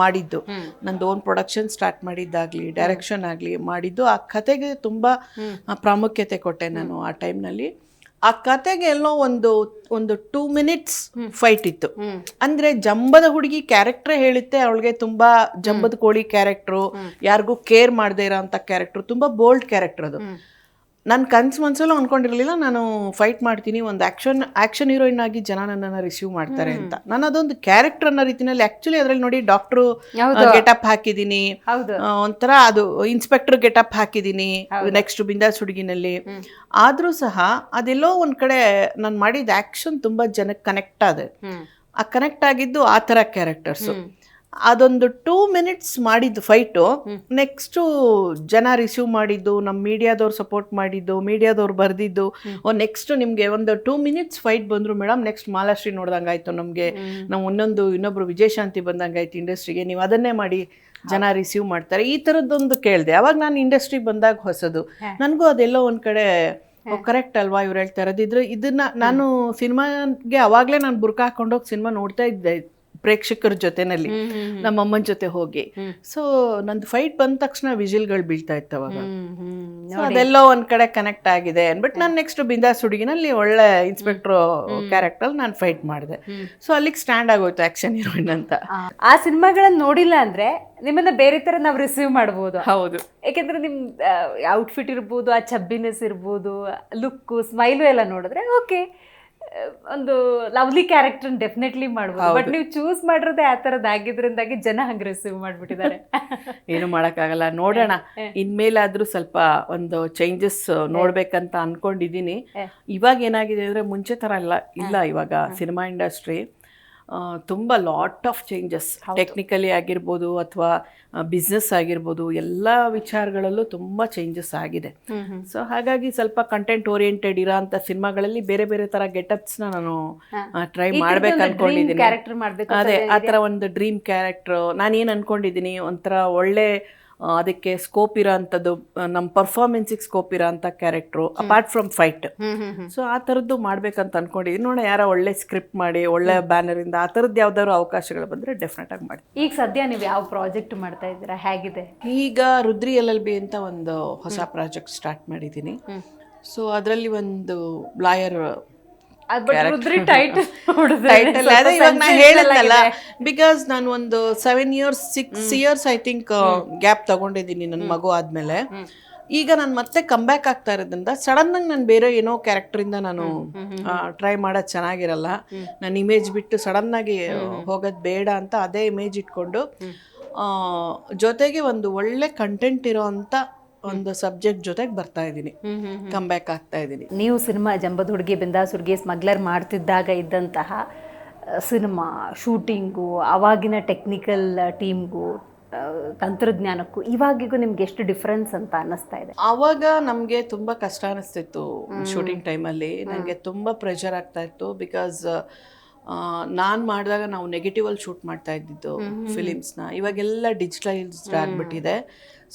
ಮಾಡಿದ್ದು. ನಂದು ಓನ್ ಪ್ರೊಡಕ್ಷನ್ ಸ್ಟಾರ್ಟ್ ಮಾಡಿದ್ದಾಗಲಿ ಡೈರೆಕ್ಷನ್ ಆಗ್ಲಿ ಮಾಡಿದ್ದು. ಆ ಕತೆಗೆ ತುಂಬಾ ಪ್ರಾಮುಖ್ಯತೆ ಕೊಟ್ಟೆ ನಾನು ಆ ಟೈಮ್ನಲ್ಲಿ ಆ ಕತೆಗೆ ಎಲ್ಲೋ ಒಂದು ಒಂದು ಟೂ ಮಿನಿಟ್ಸ್ ಫೈಟ್ ಇತ್ತು. ಅಂದ್ರೆ ಜಂಬದ ಹುಡುಗಿ ಕ್ಯಾರೆಕ್ಟರ್ ಹೇಳುತ್ತೆ ಅವಳಿಗೆ ತುಂಬಾ ಜಂಬದ ಕೋಳಿ ಕ್ಯಾರೆಕ್ಟ್ರು ಯಾರಿಗೂ ಕೇರ್ ಮಾಡದೇ ಇರೋ ಅಂತ ಕ್ಯಾರೆಕ್ಟರ್ ತುಂಬಾ ಬೋಲ್ಡ್ ಕ್ಯಾರೆಕ್ಟರ್ ಅದು. ನನ್ನ ಕನ್ಸು ಮನ್ಸಲ್ಲೂ ಅಂದ್ಕೊಂಡಿರಲಿಲ್ಲ ನಾನು ಫೈಟ್ ಮಾಡ್ತೀನಿ ಒಂದು ಆಕ್ಷನ್ ಆಕ್ಷನ್ ಹೀರೋಯಿನ್ ಆಗಿ ಜನ ನನ್ನನ್ನು ರಿಸೀವ್ ಮಾಡ್ತಾರೆ ಅಂತ. ನಾನು ಅದೊಂದು ಕ್ಯಾರೆಕ್ಟರ್ ಅನ್ನೋ ರೀತಿಯಲ್ಲಿ ಆ್ಯಕ್ಚುಲಿ ಅದರಲ್ಲಿ ನೋಡಿ ಡಾಕ್ಟ್ರು ಗೆಟಪ್ ಹಾಕಿದ್ದೀನಿ ಒಂಥರ ಅದು ಇನ್ಸ್ಪೆಕ್ಟರ್ ಗೆಟಪ್ ಹಾಕಿದ್ದೀನಿ ನೆಕ್ಸ್ಟ್ ಬಿಂದಾಸ್ ಹುಡುಗಿನಲ್ಲಿ. ಆದರೂ ಸಹ ಅದೆಲ್ಲೋ ಒಂದು ಕಡೆ ನಾನು ಮಾಡಿದ ಆಕ್ಷನ್ ತುಂಬಾ ಜನಕ್ಕೆ ಕನೆಕ್ಟ್ ಆದ. ಆ ಕನೆಕ್ಟ್ ಆಗಿದ್ದು ಆ ಥರ ಕ್ಯಾರೆಕ್ಟರ್ಸು ಅದೊಂದು ಟೂ ಮಿನಿಟ್ಸ್ ಮಾಡಿದ್ದು ಫೈಟು ನೆಕ್ಸ್ಟು ಜನ ರಿಸೀವ್ ಮಾಡಿದ್ದು ನಮ್ಮ ಮೀಡಿಯಾದವ್ರು ಸಪೋರ್ಟ್ ಮಾಡಿದ್ದು ಮೀಡಿಯಾದವ್ರು ಬರೆದಿದ್ದು. ನೆಕ್ಸ್ಟು ನೆಕ್ಸ್ಟ್ ನಿಮಗೆ ಒಂದು ಟೂ ಮಿನಿಟ್ಸ್ ಫೈಟ್ ಬಂದರು ಮೇಡಮ್ ನೆಕ್ಸ್ಟ್ ಮಾಲಾಶ್ರೀ ನೋಡ್ದಂಗಾಯ್ತು ನಮಗೆ. ನಾವು ಒಂದೊಂದು ಇನ್ನೊಬ್ರು ವಿಜಯಶಾಂತಿ ಬಂದಂಗಾಯ್ತು ಇಂಡಸ್ಟ್ರಿಗೆ ನೀವು ಅದನ್ನೇ ಮಾಡಿ ಜನ ರಿಸೀವ್ ಮಾಡ್ತಾರೆ. ಈ ಥರದ್ದೊಂದು ಕೇಳಿದೆ. ಅವಾಗ ನಾನು ಇಂಡಸ್ಟ್ರಿಗೆ ಬಂದಾಗ ಹೊಸದು. ನನಗೂ ಅದೆಲ್ಲೋ ಒಂದು ಕಡೆ ಕರೆಕ್ಟ್ ಅಲ್ವಾ ಇವ್ರು ಹೇಳ್ತಾ ಇರೋದಿದ್ರು ಇದನ್ನ ನಾನು ಸಿನಿಮಾಗೆ ಅವಾಗಲೇ ನಾನು ಬುರ್ಕ ಹಾಕೊಂಡೋಗಿ ಸಿನಿಮಾ ನೋಡ್ತಾ ಇದ್ದೆ. ಪ್ರೇಕ್ಷಕರ ಜೊತೆನಲ್ಲಿ ನಮ್ಮ ಅಮ್ಮನ ಜೊತೆ ಹೋಗಿ. ಸೊ ನಂದು ಫೈಟ್ ಬಂದ ತಕ್ಷಣ ವಿಜಿಲ್ಗಳು ಬೀಳ್ತಾ ಇತ್ತು ಅವಾಗ. ಸೊ ಅದೆಲ್ಲೋ ಒಂದ್ ಕಡೆ ಕನೆಕ್ಟ್ ಆಗಿದೆ ಅನ್ಬಿಟ್ಟು ನಾನು ನೆಕ್ಸ್ಟ್ ಬಿಂದಾಸ್ ಹುಡುಗಿನಲ್ಲಿ ಒಳ್ಳೆ ಇನ್ಸ್ಪೆಕ್ಟರ್ ಕ್ಯಾರೆಕ್ಟರ್ ನಾನು ಫೈಟ್ ಮಾಡಿದೆ. ಸೊ ಅಲ್ಲಿಗೆ ಸ್ಟ್ಯಾಂಡ್ ಆಗೋಯ್ತು ಆಕ್ಷನ್ ಹೀರೋಯಿನ್ ಅಂತ. ಆ ಸಿನಿಮಾಗಳನ್ನ ನೋಡಿಲ್ಲ ಅಂದ್ರೆ ನಿಮ್ಮನ್ನ ಬೇರೆ ತರ ನಾವು ರಿಸೀವ್ ಮಾಡಬಹುದು ಹೌದು. ಯಾಕೆಂದ್ರೆ ನಿಮ್ ಔಟ್ಫಿಟ್ ಇರ್ಬೋದು ಆ ಚಬ್ಬಿನೆಸ್ ಇರ್ಬೋದು ಲುಕ್ ಸ್ಮೈಲು ಎಲ್ಲ ನೋಡಿದ್ರೆ ಓಕೆ ಒಂದು ಲವ್ಲಿ ಕ್ಯಾರೆಕ್ಟರ್ ಡೆಫಿನೆಟ್ಲಿ ಮಾಡ್ಬೋದು. ಬಟ್ ನೀವು ಚೂಸ್ ಮಾಡಿರೋದೇ ಆ ಥರದ್ದು ಆಗಿದ್ರಿಂದಾಗಿ ಜನ ಹಂಗೆ ರಿಸೀವ್ ಮಾಡಿಬಿಟ್ಟಿದ್ದಾರೆ. <laughs> ಏನು ಮಾಡೋಕ್ಕಾಗಲ್ಲ. ನೋಡೋಣ. <laughs> ಇನ್ಮೇಲಾದ್ರೂ ಸ್ವಲ್ಪ ಒಂದು ಚೇಂಜಸ್ ನೋಡ್ಬೇಕಂತ ಅನ್ಕೊಂಡಿದ್ದೀನಿ. ಇವಾಗ ಏನಾಗಿದೆ ಅಂದ್ರೆ ಮುಂಚೆ ತರ ಇಲ್ಲ ಇಲ್ಲ ಇವಾಗ ಸಿನಿಮಾ ಇಂಡಸ್ಟ್ರಿ ತುಂಬ ಲಾಟ್ ಆಫ್ ಚೇಂಜಸ್ ಟೆಕ್ನಿಕಲಿ ಆಗಿರ್ಬೋದು ಅಥವಾ ಬಿಸ್ನೆಸ್ ಆಗಿರ್ಬೋದು ಎಲ್ಲ ವಿಚಾರಗಳಲ್ಲೂ ತುಂಬ ಚೇಂಜಸ್ ಆಗಿದೆ. ಸೊ ಹಾಗಾಗಿ ಸ್ವಲ್ಪ ಕಂಟೆಂಟ್ ಓರಿಯೆಂಟೆಡ್ ಇರೋ ಅಂತ ಸಿನಿಮಾಗಳಲ್ಲಿ ಬೇರೆ ಬೇರೆ ಥರ ಗೆಟಪ್ಸ್ನ ನಾನು ಟ್ರೈ ಮಾಡ್ಬೇಕು ಅನ್ಕೊಂಡಿದ್ದೀನಿ ಅದೇ ಆ ಥರ ಒಂದು ಡ್ರೀಮ್ ಕ್ಯಾರೆಕ್ಟ್ರು ನಾನೇನು ಅನ್ಕೊಂಡಿದ್ದೀನಿ ಒಂಥರ ಒಳ್ಳೆ ಅದಕ್ಕೆ ಸ್ಕೋಪ್ ಇರೋ ಅಂಥದ್ದು ನಮ್ಮ ಪರ್ಫಾರ್ಮೆನ್ಸಿಗೆ ಸ್ಕೋಪ್ ಇರೋ ಅಂಥ character apart from fight so ಆ ಥರದ್ದು ಮಾಡ್ಬೇಕಂತ ಅನ್ಕೊಂಡಿದ್ದೀನಿ ನೋಡೋಣ ಯಾರೋ ಒಳ್ಳೆ ಸ್ಕ್ರಿಪ್ಟ್ ಮಾಡಿ ಒಳ್ಳೆ ಬ್ಯಾನರಿಂದ ಆ ಥರದ್ದು ಯಾವ್ದಾದ್ರು ಅವಕಾಶಗಳು ಬಂದರೆ ಡೆಫಿನೆಟಾಗಿ ಮಾಡಿ. ಈಗ ಸದ್ಯ ನೀವು ಯಾವ ಪ್ರಾಜೆಕ್ಟ್ ಮಾಡ್ತಾ ಇದ್ದೀರಾ? ಹೇಗಿದೆ? ಈಗ ರುದ್ರಿ ಎಲ್ ಎಲ್ ಬಿ ಅಂತ ಒಂದು ಹೊಸ ಪ್ರಾಜೆಕ್ಟ್ ಸ್ಟಾರ್ಟ್ ಮಾಡಿದ್ದೀನಿ. ಸೊ ಅದರಲ್ಲಿ ಒಂದು ಲಾಯರ್ ಬಿಕಾಸ್ <laughs> ನಾನು ಒಂದು seven years six years I think gap ತಗೊಂಡಿದ್ದೀನಿ ನನ್ನ ಮಗು ಆದ್ಮೇಲೆ. ಈಗ ನಾನು ಮತ್ತೆ ಕಮ್ ಬ್ಯಾಕ್ ಆಗ್ತಾ ಇರೋದ್ರಿಂದ ಸಡನ್ ಆಗಿ ನಾನು ಬೇರೆ ಏನೋ ಕ್ಯಾರೆಕ್ಟರಿಂದ ನಾನು ಟ್ರೈ ಮಾಡೋದು ಚೆನ್ನಾಗಿರಲ್ಲ. ನನ್ನ ಇಮೇಜ್ ಬಿಟ್ಟು ಸಡನ್ ಆಗಿ ಹೋಗೋದು ಬೇಡ ಅಂತ ಅದೇ ಇಮೇಜ್ ಇಟ್ಕೊಂಡು ಜೊತೆಗೆ ಒಂದು ಒಳ್ಳೆ ಕಂಟೆಂಟ್ ಇರೋ ಅಂತ ಒಂದು ಸಬ್ಜೆಕ್ಟ್ ಜೊತೆಗೆ ಬರ್ತಾ ಇದ್ದೀನಿ. ಬ್ಯಾಕ್ ಆಗ್ತಾ ಇದ್ದೀನಿ. ನೀವು ಸಿನಿಮಾ ಜಂಬದ ಹುಡುಗಿ ಬಿಂದಾಸ್ ಹುಡುಗಿ ಸ್ಮಗ್ಲರ್ ಮಾಡ್ತಿದ್ದಾಗ ಇದ್ದಂತಹ ಸಿನಿಮಾ ಶೂಟಿಂಗು ಅವಾಗಿನ ಟೆಕ್ನಿಕಲ್ ಟೀಮ್ಗೂ ತಂತ್ರಜ್ಞಾನಕ್ಕೂ ಇವಾಗಿಗೂ ನಿಮ್ಗೆ ಎಷ್ಟು ಡಿಫ್ರೆನ್ಸ್ ಅಂತ ಅನ್ನಿಸ್ತಾ ಇದೆ? ಆವಾಗ ನಮಗೆ ತುಂಬ ಕಷ್ಟ ಅನಿಸ್ತಿತ್ತು ಶೂಟಿಂಗ್ ಟೈಮಲ್ಲಿ ನನಗೆ ತುಂಬ ಪ್ರೆಷರ್ ಆಗ್ತಾ ಇತ್ತು ಬಿಕಾಸ್ ನಾನು ಮಾಡಿದಾಗ ನಾವು ನೆಗೆಟಿವಲ್ಲಿ ಶೂಟ್ ಮಾಡ್ತಾ ಇದ್ದಿದ್ದು ಫಿಲಿಮ್ಸ್ನ ಇವಾಗೆಲ್ಲ ಡಿಜಿಟಲೈಸ್ಡ್ ಆಗಿಬಿಟ್ಟಿದೆ.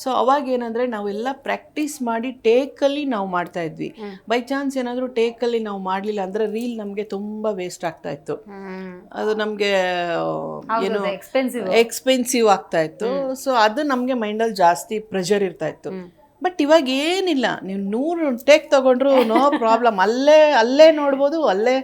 ಸೊ ಅವಾಗ ಏನಂದ್ರೆ ನಾವೆಲ್ಲ ಪ್ರಾಕ್ಟೀಸ್ ಮಾಡಿ ಟೇಕಲ್ಲಿ ನಾವು ಮಾಡ್ತಾ ಇದ್ವಿ. ಬೈ ಚಾನ್ಸ್ ಏನಾದರೂ ಟೇಕಲ್ಲಿ ನಾವು ಮಾಡಲಿಲ್ಲ ಅಂದ್ರೆ ರೀಲ್ ನಮಗೆ ತುಂಬಾ ವೇಸ್ಟ್ ಆಗ್ತಾ ಇತ್ತು. ಅದು ನಮಗೆ ಏನು ಎಕ್ಸ್ಪೆನ್ಸಿವ್ ಆಗ್ತಾ ಇತ್ತು. ಸೊ ಅದು ನಮಗೆ ಮೈಂಡಲ್ಲಿ ಜಾಸ್ತಿ ಪ್ರೆಷರ್ ಇರ್ತಾ ಇತ್ತು. ಬಟ್ ಇವಾಗ ಏನಿಲ್ಲ. ನೀವು ನೂರು ಟೇಕ್ ತಗೊಂಡ್ರು ನೋ ಪ್ರಾಬ್ಲಮ್ ಅಲ್ಲೇ ಅಲ್ಲೇ ನೋಡ್ಬೋದು ಅಲ್ಲೇ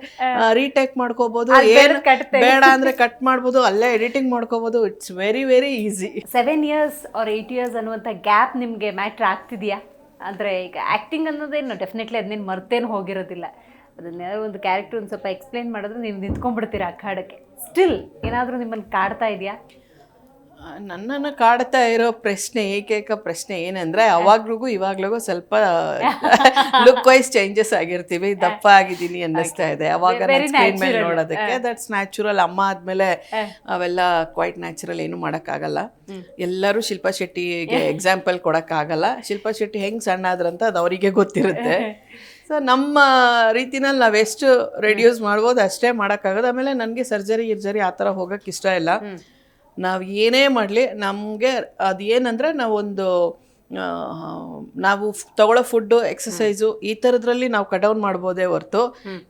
ರೀಟೇಕ್ ಮಾಡ್ಕೋಬಹುದು ಏನು ಬೇಡ ಅಂದ್ರೆ ಕಟ್ ಮಾಡ್ಬೋದು ಅಲ್ಲೇ ಎಡಿಟಿಂಗ್ ಮಾಡ್ಕೋಬಹುದು it's very very easy seven years or eight years ಅನ್ನುವಂಥ ಗ್ಯಾಪ್ ನಿಮಗೆ ಮ್ಯಾಟ್ರ್ ಆಗ್ತಿದೆಯಾ? ಅಂದರೆ ಈಗ ಆ್ಯಕ್ಟಿಂಗ್ ಅನ್ನೋದೇನು ಡೆಫಿನೆಟ್ಲಿ ಅದನ್ನೇನು ಮರ್ತೇನು ಹೋಗಿರೋದಿಲ್ಲ. ಅದನ್ನ ಒಂದು ಕ್ಯಾರೆಕ್ಟರ್ ಒಂದು ಸ್ವಲ್ಪ ಎಕ್ಸ್ಪ್ಲೇನ್ ಮಾಡಿದ್ರೆ ನೀವು ನಿಂತ್ಕೊಂಡ್ಬಿಡ್ತೀರಾ ಕಾಡಕ್ಕೆ? ಸ್ಟಿಲ್ ಏನಾದರೂ ನಿಮ್ಮನ್ನು ಕಾಡ್ತಾ ಇದೆಯಾ? ನನ್ನನ್ನು ಕಾಡ್ತಾ ಇರೋ ಪ್ರಶ್ನೆ ಏಕೈಕ ಪ್ರಶ್ನೆ ಏನಂದ್ರೆ ಅವಾಗ್ಲಿಗೂ ಇವಾಗ್ಲಿಗೂ ಸ್ವಲ್ಪ ಲುಕ್ ವೈಸ್ ಚೇಂಜಸ್ ಆಗಿರ್ತೀವಿ. ದಪ್ಪ ಆಗಿದ್ದೀನಿ ಅನ್ನಿಸ್ತಾ ಇದೆ. ಅವಾಗ ಸ್ಕ್ರೀನ್ ಮೇಲೆ ನೋಡೋದಕ್ಕೆ ದಟ್ಸ್ ನ್ಯಾಚುರಲ್ ಅಮ್ಮ ಆದ್ಮೇಲೆ ಅವೆಲ್ಲ ಕ್ವೈಟ್ ನ್ಯಾಚುರಲ್ ಏನು ಮಾಡೋಕ್ಕಾಗಲ್ಲ. ಎಲ್ಲರೂ ಶಿಲ್ಪಾ ಶೆಟ್ಟಿಗೆ <laughs> ಎಕ್ಸಾಂಪಲ್ ಕೊಡೋಕ್ಕಾಗಲ್ಲ. ಶಿಲ್ಪಾ ಶೆಟ್ಟಿ ಹೆಂಗ್ ಸಣ್ಣ ಆದ್ರಂತ ಅದು ಅವರಿಗೆ ಗೊತ್ತಿರುತ್ತೆ. ಸೊ ನಮ್ಮ ರೀತಿನಲ್ಲಿ ನಾವು ಎಷ್ಟು ರೆಡ್ಯೂಸ್ ಮಾಡ್ಬೋದು ಅಷ್ಟೇ ಮಾಡೋಕ್ಕಾಗೋದು ಆಮೇಲೆ ನನಗೆ ಸರ್ಜರಿ ಗಿರ್ಜರಿ ಆ ಥರ ಹೋಗೋಕ್ಕೆ ಇಷ್ಟ ಇಲ್ಲ. ನಾವು ಏನೇ ಮಾಡಲಿ ನಮಗೆ ಅದು ಏನಂದರೆ ನಾವೊಂದು ನಾವು ತಗೊಳ್ಳೋ ಫುಡ್ಡು ಎಕ್ಸಸೈಸು ಈ ಥರದ್ರಲ್ಲಿ ನಾವು ಕಟ್ ಡೌನ್ ಮಾಡ್ಬೋದೇ ಹೊರತು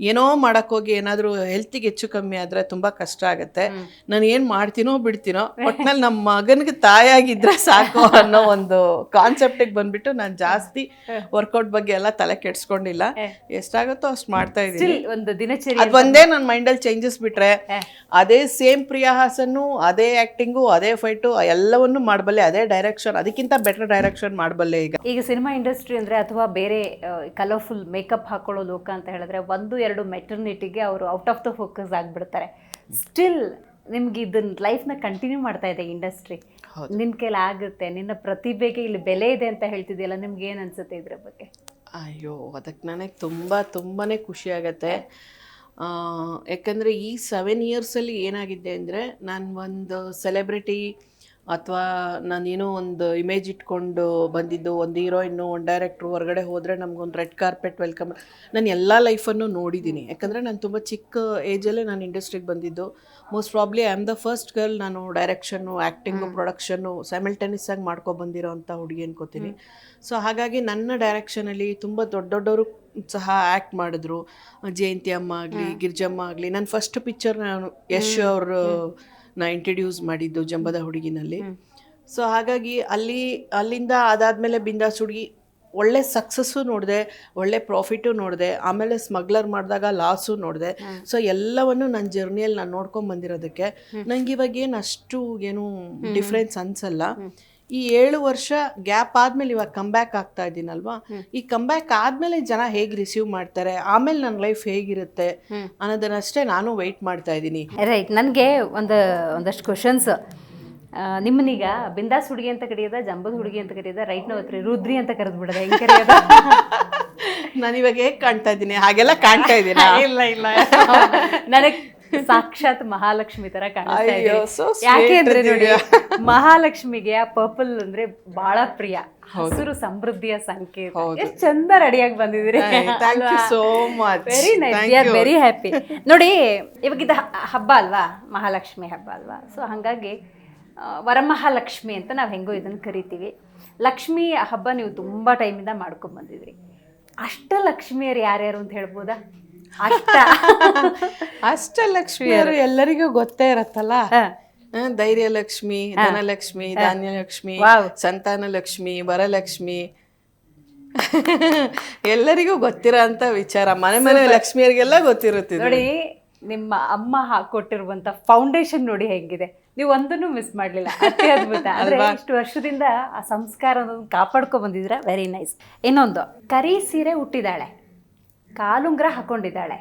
ಏನೋ ಮಾಡೋಕ್ಕೋಗಿ ಏನಾದರೂ ಹೆಲ್ತಿಗೆ ಹೆಚ್ಚು ಕಮ್ಮಿ ಆದರೆ ತುಂಬ ಕಷ್ಟ ಆಗುತ್ತೆ. ನಾನು ಏನು ಮಾಡ್ತೀನೋ ಬಿಡ್ತೀನೋ <laughs> ಒಟ್ಟಿನಲ್ಲಿ ನಮ್ಮ ಮಗನಿಗೆ ತಾಯಾಗಿದ್ರೆ ಸಾಕು ಅನ್ನೋ ಒಂದು ಕಾನ್ಸೆಪ್ಟಿಗೆ ಬಂದ್ಬಿಟ್ಟು ನಾನು ಜಾಸ್ತಿ ವರ್ಕೌಟ್ ಬಗ್ಗೆ ಎಲ್ಲ ತಲೆ ಕೆಡ್ಸ್ಕೊಂಡಿಲ್ಲ. ಎಷ್ಟಾಗುತ್ತೋ ಅಷ್ಟು ಮಾಡ್ತಾ ಇದ್ದೀನಿ. ಒಂದು ದಿನಚರಿ ಅದು ಒಂದೇ ನನ್ನ ಮೈಂಡಲ್ಲಿ ಚೇಂಜಸ್ ಬಿಟ್ರೆ ಅದೇ ಸೇಮ್ ಪ್ರಿಯಾ ಹಾಸನ್ನು ಅದೇ ಆ್ಯಕ್ಟಿಂಗು ಅದೇ ಫೈಟು ಎಲ್ಲವನ್ನು ಮಾಡಬಲ್ಲೆ ಅದೇ ಡೈರೆಕ್ಷನ್ ಅದಕ್ಕಿಂತ ಬೆಟರ್ ಡೈರೆಕ್ಷನ್ ಮಾಡಬಲ್ಲೆ ಈಗ. ಈಗ ಸಿನಿಮಾ ಇಂಡಸ್ಟ್ರಿ ಅಂದರೆ ಅಥವಾ ಬೇರೆ ಕಲರ್ಫುಲ್ ಮೇಕಪ್ ಹಾಕೊಳ್ಳೋ ಲೋಕ ಅಂತ ಹೇಳಿದ್ರೆ ಒಂದು ಎರಡು ಮೆಟರ್ನಿಟಿಗೆ ಅವರು ಔಟ್ ಆಫ್ ದ ಫೋಕಸ್ ಆಗಿಬಿಡ್ತಾರೆ. ಸ್ಟಿಲ್ ನಿಮ್ಗೆ ಇದನ್ನ ಲೈಫ್ನ ಕಂಟಿನ್ಯೂ ಮಾಡ್ತಾ ಇದೆ ಇಂಡಸ್ಟ್ರಿ ನಿನ್ನ ಕೈಲಿ ಆಗುತ್ತೆ ನಿನ್ನ ಪ್ರತಿಭೆಗೆ ಇಲ್ಲಿ ಬೆಲೆ ಇದೆ ಅಂತ ಹೇಳ್ತಿದೆಯಲ್ಲ ನಿಮ್ಗೆ ಏನು ಅನ್ಸುತ್ತೆ ಇದ್ರ ಬಗ್ಗೆ? ಅಯ್ಯೋ ಅದಕ್ಕೆ ನನಗೆ ತುಂಬ ತುಂಬಾ ಖುಷಿ ಆಗತ್ತೆ. ಯಾಕಂದರೆ ಈ ಸೆವೆನ್ ಇಯರ್ಸಲ್ಲಿ ಏನಾಗಿದೆ ಅಂದರೆ ನಾನು ಒಂದು ಸೆಲೆಬ್ರಿಟಿ ಅಥವಾ ನಾನೇನೋ ಒಂದು ಇಮೇಜ್ ಇಟ್ಕೊಂಡು ಬಂದಿದ್ದು ಒಂದು ಹೀರೋಯಿನ್ನು ಒಂದು ಡೈರೆಕ್ಟ್ರು ಹೊರಗಡೆ ಹೋದರೆ ನಮಗೊಂದು ರೆಡ್ ಕಾರ್ಪೆಟ್ ವೆಲ್ಕಮ್ ನಾನು ಎಲ್ಲ ಲೈಫನ್ನು ನೋಡಿದ್ದೀನಿ. ಯಾಕಂದರೆ ನಾನು ತುಂಬ ಚಿಕ್ಕ ಏಜಲ್ಲೇ ನಾನು ಇಂಡಸ್ಟ್ರಿಗೆ ಬಂದಿದ್ದು. Most probably I am the first girl ನಾನು ಡೈರೆಕ್ಷನ್ನು ಆ್ಯಕ್ಟಿಂಗು ಪ್ರೊಡಕ್ಷನ್ನು ಸೈಮಲ್ಟೇನಿಯಸ್ ಆಗಿ ಮಾಡ್ಕೊ ಬಂದಿರೋ ಅಂಥ ಹುಡುಗಿ ಅನ್ಕೋತೀನಿ. ಸೊ ಹಾಗಾಗಿ ನನ್ನ ಡೈರೆಕ್ಷನಲ್ಲಿ ತುಂಬ ದೊಡ್ಡ ದೊಡ್ಡವರು ಸಹ ಆ್ಯಕ್ಟ್ ಮಾಡಿದ್ರು. ಜಯಂತಿ ಅಮ್ಮ ಆಗಲಿ ಗಿರ್ಜಮ್ಮ ಆಗಲಿ. ನನ್ನ ಫಸ್ಟ್ ಪಿಕ್ಚರ್ ನಾನು ಯಶ್ ಅವರು ನಾ ಇಂಟ್ರಡ್ಯೂಸ್ ಮಾಡಿದ್ದು ಜಂಬದ ಹುಡುಗಿನಲ್ಲಿ. ಸೊ ಹಾಗಾಗಿ ಅಲ್ಲಿ ಅಲ್ಲಿಂದ ಅದಾದಮೇಲೆ ಬಿಂದಾಸ್ ಹುಡುಗಿ ಒಳ್ಳೆ ಸಕ್ಸಸ್ಸು ನೋಡಿದೆ ಒಳ್ಳೆ ಪ್ರಾಫಿಟು ನೋಡಿದೆ ಆಮೇಲೆ ಸ್ಮಗ್ಲರ್ ಮಾಡಿದಾಗ ಲಾಸು ನೋಡಿದೆ. ಸೊ ಎಲ್ಲವನ್ನು ನನ್ನ ಜರ್ನಿಯಲ್ಲಿ ನಾನು ನೋಡ್ಕೊಂಡು ಬಂದಿರೋದಕ್ಕೆ ನಂಗೆ ಇವಾಗ ಏನು ಅಷ್ಟು ಏನು ಡಿಫ್ರೆನ್ಸ್ ಅನ್ಸಲ್ಲ. ಈ ಏಳು ವರ್ಷ ಗ್ಯಾಪ್ ಆದ್ಮೇಲೆ ಇವಾಗ ಕಂಬ್ಯಾಕ್ ಆಗ್ತಾ ಇದ್ದೀನಲ್ವಾ ಈ ಕಂಬ್ಯಾಕ್ ಆದ್ಮೇಲೆ ಜನ ಹೇಗೆ ರಿಸೀವ್ ಮಾಡ್ತಾರೆ? ಆಮೇಲೆ ನನ್ನ ಲೈಫ್ ಹೇಗಿರುತ್ತೆ? ಅನ್ನೋದನ್ನಷ್ಟೇ ನಾನು ವೆಯ್ಟ್ ಮಾಡ್ತಾ ಇದ್ದೀನಿ ರೈಟ್ ನನಗೆ ಒಂದು ಒಂದಷ್ಟು ಕ್ವಶನ್ಸ್ ನಿಮ್ಮನೀಗ ಬಿಂದಾಸ್ ಹುಡುಗಿ ಅಂತ ಕರೆಯೋದ ಜಂಬದ ಹುಡುಗಿ ಅಂತ ಕರೆಯೋದ ರೈಟ್ ನಾವು ಹತ್ರ ರುದ್ರಿ ಅಂತ ಕರೆದು ಬಿಡೋದ ಹೆಂಗೆ ಕರೆಯೋದ? ನಾನು ಇವಾಗ ಹೇಗೆ ಕಾಣ್ತಾ ಇದ್ದೀನಿ ಹಾಗೆಲ್ಲ ಕಾಣ್ತಾ ಇದ್ದೀನಿ ಇಲ್ಲ ಇಲ್ಲ. <laughs> ನನಗೆ ಸಾಕ್ಷಾತ್ ಮಹಾಲಕ್ಷ್ಮಿ ತರ ಕಾಣಿಸ್ತಾ ಇದೆ. ಯಾಕೆ ಅಂದ್ರೆ ನೋಡಿ ಮಹಾಲಕ್ಷ್ಮಿಗೆ ಆ ಪರ್ಪಲ್ ಅಂದ್ರೆ ಬಹಳ ಪ್ರಿಯ. ಹಸಿರು ಸಮೃದ್ಧಿಯ ಸಂಕೇತ. ಎಷ್ಟು ಚಂದ ರೆಡಿಯಾಗಿ ಬಂದಿದ್ರಿ thank you so much very nice we are very happy ನೋಡಿ ಇವಾಗ ಇದು ಹಬ್ಬ ಅಲ್ವಾ? ಮಹಾಲಕ್ಷ್ಮಿ ಹಬ್ಬ ಅಲ್ವಾ? ಸೊ ಹಾಗಾಗಿ ವರಮಹಾಲಕ್ಷ್ಮಿ ಅಂತ ನಾವು ಹೆಂಗೋ ಇದನ್ನು ಕರಿತೀವಿ. ಲಕ್ಷ್ಮಿ ಹಬ್ಬ ನೀವು ತುಂಬ ಟೈಮಿಂದ ಮಾಡ್ಕೊಂಡ್ ಬಂದಿದ್ರಿ. ಅಷ್ಟ ಲಕ್ಷ್ಮಿಯರು ಯಾರ್ಯಾರು ಅಂತ ಹೇಳ್ಬೋದಾ? <laughs> ಅಷ್ಟ ಲಕ್ಷ್ಮಿ ಎಲ್ಲರಿಗೂ ಗೊತ್ತೇ ಇರತ್ತಲ್ಲ? ಧೈರ್ಯ ಲಕ್ಷ್ಮಿ ಧನಲಕ್ಷ್ಮಿ ಧಾನ್ಯ ಲಕ್ಷ್ಮಿ ಸಂತಾನ ಲಕ್ಷ್ಮಿ ವರಲಕ್ಷ್ಮಿ. <laughs> ಎಲ್ಲರಿಗೂ ಗೊತ್ತಿರೋ ಅಂತ ವಿಚಾರ. ಮನೆ ಮನೆ ಲಕ್ಷ್ಮಿಯರಿಗೆಲ್ಲ ಗೊತ್ತಿರುತ್ತೆ ನೋಡಿ ನಿಮ್ಮ ಅಮ್ಮ ಹಾಕೊಟ್ಟಿರುವಂತ ಫೌಂಡೇಶನ್ ನೋಡಿ ಹೆಂಗಿದೆ. ನೀವು ಒಂದನ್ನು ಮಿಸ್ ಮಾಡ್ಲಿಲ್ಲ. ಅತಿ ಅದ್ಭುತ. <laughs> ಅಂದ್ರೆ ಇಷ್ಟು ವರ್ಷದಿಂದ ಆ ಸಂಸ್ಕಾರ ಕಾಪಾಡ್ಕೊ ಬಂದಿದ್ರ ವೆರಿ ನೈಸ್ ಇನ್ನೊಂದು. ಕರಿ ಸೀರೆ ಹುಟ್ಟಿದಾಳೆ ಕಾಲುಂಗ್ರ ಹಾಕೊಂಡಿದ್ದಾಳೆ.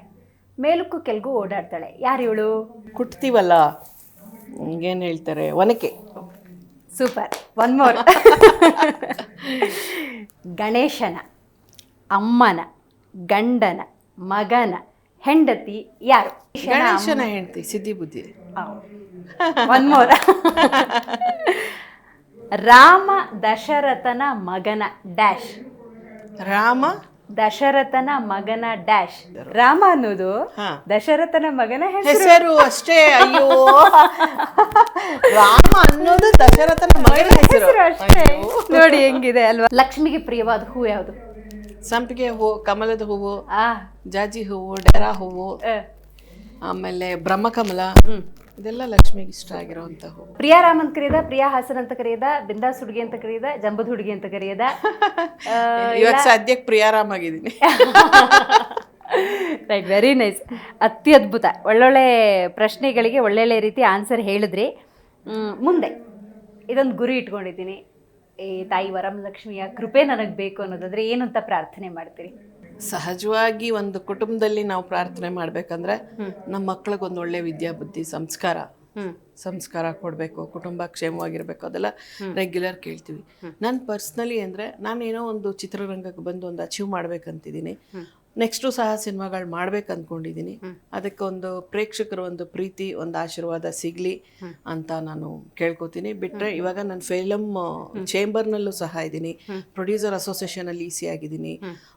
ಮೇಲಕ್ಕೂ ಕೆಲ್ಗೂ ಓಡಾಡ್ತಾಳೆ. ಯಾರು ಇವಳು ಕುಟ್ತೀವಲ್ಲ? ಏನು ಹೇಳ್ತಾರೆ? ಒನಕೆ. ಸೂಪರ್. One more. ಗಣೇಶನ ಅಮ್ಮನ ಗಂಡನ ಮಗನ ಹೆಂಡತಿ ಯಾರು? ಗಣೇಶನ ಹೆಂಡತಿ ಸಿದ್ಧಿ ಬುದ್ಧಿ. One more. ರಾಮ ದಶರಥನ ಮಗನ ಡ್ಯಾಶ್. ರಾಮ ದಶರಥನ ಮಗನ ಡ್ಯಾಶ್. ರಾಮ ಅನ್ನೋದು. ದಶರಥನ ಮಗನ ಹೆಸರು. ಅಷ್ಟೇ ಅಯ್ಯೋ. ರಾಮ ಅನ್ನೋದು ದಶರಥನ ಮಗನ ಹೆಸರು. ಅಷ್ಟೇ. ನೋಡಿ ಹೆಂಗಿದೆ ಅಲ್ವಾ? ಲಕ್ಷ್ಮಿಗೆ ಪ್ರಿಯವಾದ ಹೂ ಯಾವುದು? ಸಂಪಿಗೆ ಹೂವು ಕಮಲದ ಹೂವು ಆ. ಜಾಜಿ ಹೂವು ಡೆರಾ ಹೂವು ಆಮೇಲೆ ಬ್ರಹ್ಮಕಮಲ ಇದೆಲ್ಲ ಲಕ್ಷ್ಮಿಗೆ ಇಷ್ಟ ಆಗಿರೋವಂಥ ಪ್ರಿಯಾ ರಾಮ್ ಅಂತ ಕರೆಯದ ಪ್ರಿಯಾ ಹಾಸನ್ ಅಂತ ಕರೆಯದ ಬಿಂದಾಸ್ ಹುಡುಗಿ ಅಂತ ಕರೆಯದ ಜಂಬದ ಹುಡುಗಿ ಅಂತ ಕರೆಯದ. <laughs> ಇವಾಗ ಸದ್ಯಕ್ಕೆ ಪ್ರಿಯಾರಾಮ್ ಆಗಿದ್ದೀನಿ. ರೈಟ್ ವೆರಿ ನೈಸ್ ಅತಿ ಅದ್ಭುತ ಒಳ್ಳೊಳ್ಳೆ ಪ್ರಶ್ನೆಗಳಿಗೆ ಒಳ್ಳೊಳ್ಳೆ ರೀತಿ ಆನ್ಸರ್ ಹೇಳಿದ್ರಿ. ಮುಂದೆ. ಇದೊಂದು ಗುರಿ ಇಟ್ಕೊಂಡಿದ್ದೀನಿ. ಈ ತಾಯಿ ವರಮಲಕ್ಷ್ಮಿಯ ಕೃಪೆ ನನಗೆ ಬೇಕು ಅನ್ನೋದಾದ್ರೆ ಏನಂತ ಪ್ರಾರ್ಥನೆ ಮಾಡ್ತೀರಿ? ಸಹಜವಾಗಿ ಒಂದು ಕುಟುಂಬದಲ್ಲಿ ನಾವು ಪ್ರಾರ್ಥನೆ ಮಾಡ್ಬೇಕಂದ್ರೆ ನಮ್ಮ ಮಕ್ಳಿಗೆ ಒಂದು ಒಳ್ಳೆ ವಿದ್ಯಾಬುದ್ಧಿ ಸಂಸ್ಕಾರ. ಸಂಸ್ಕಾರ ಕೊಡಬೇಕು ಕುಟುಂಬ ಕ್ಷೇಮವಾಗಿರ್ಬೇಕು ಅದೆಲ್ಲ ರೆಗ್ಯುಲರ್ ಕೇಳ್ತೀವಿ. ನಾನು ಪರ್ಸ್ನಲಿ ಅಂದರೆ ನಾನು ಏನೋ ಒಂದು ಚಿತ್ರರಂಗಕ್ಕೆ ಬಂದು ಒಂದು ಅಚೀವ್ ಮಾಡ್ಬೇಕಂತಿದ್ದೀನಿ. ನೆಕ್ಸ್ಟು ಸಹ ಸಿನಿಮಾಗಳು ಮಾಡ್ಬೇಕು ಅಂದ್ಕೊಂಡಿದ್ದೀನಿ ಅದಕ್ಕೆ ಒಂದು ಪ್ರೇಕ್ಷಕರ ಒಂದು ಪ್ರೀತಿ ಒಂದು ಆಶೀರ್ವಾದ ಸಿಗಲಿ ಅಂತ ನಾನು ಕೇಳ್ಕೊತೀನಿ. ಬಿಟ್ಟರೆ ಇವಾಗ ನಾನು ಫಿಲಮ್ ಚೇಂಬರ್ನಲ್ಲೂ ಸಹ ಇದ್ದೀನಿ ಪ್ರೊಡ್ಯೂಸರ್ ಅಸೋಸಿಯೇಷನಲ್ಲಿ ಅಲ್ಲಿ ಸಿ ಆಗಿದ್ದೀನಿ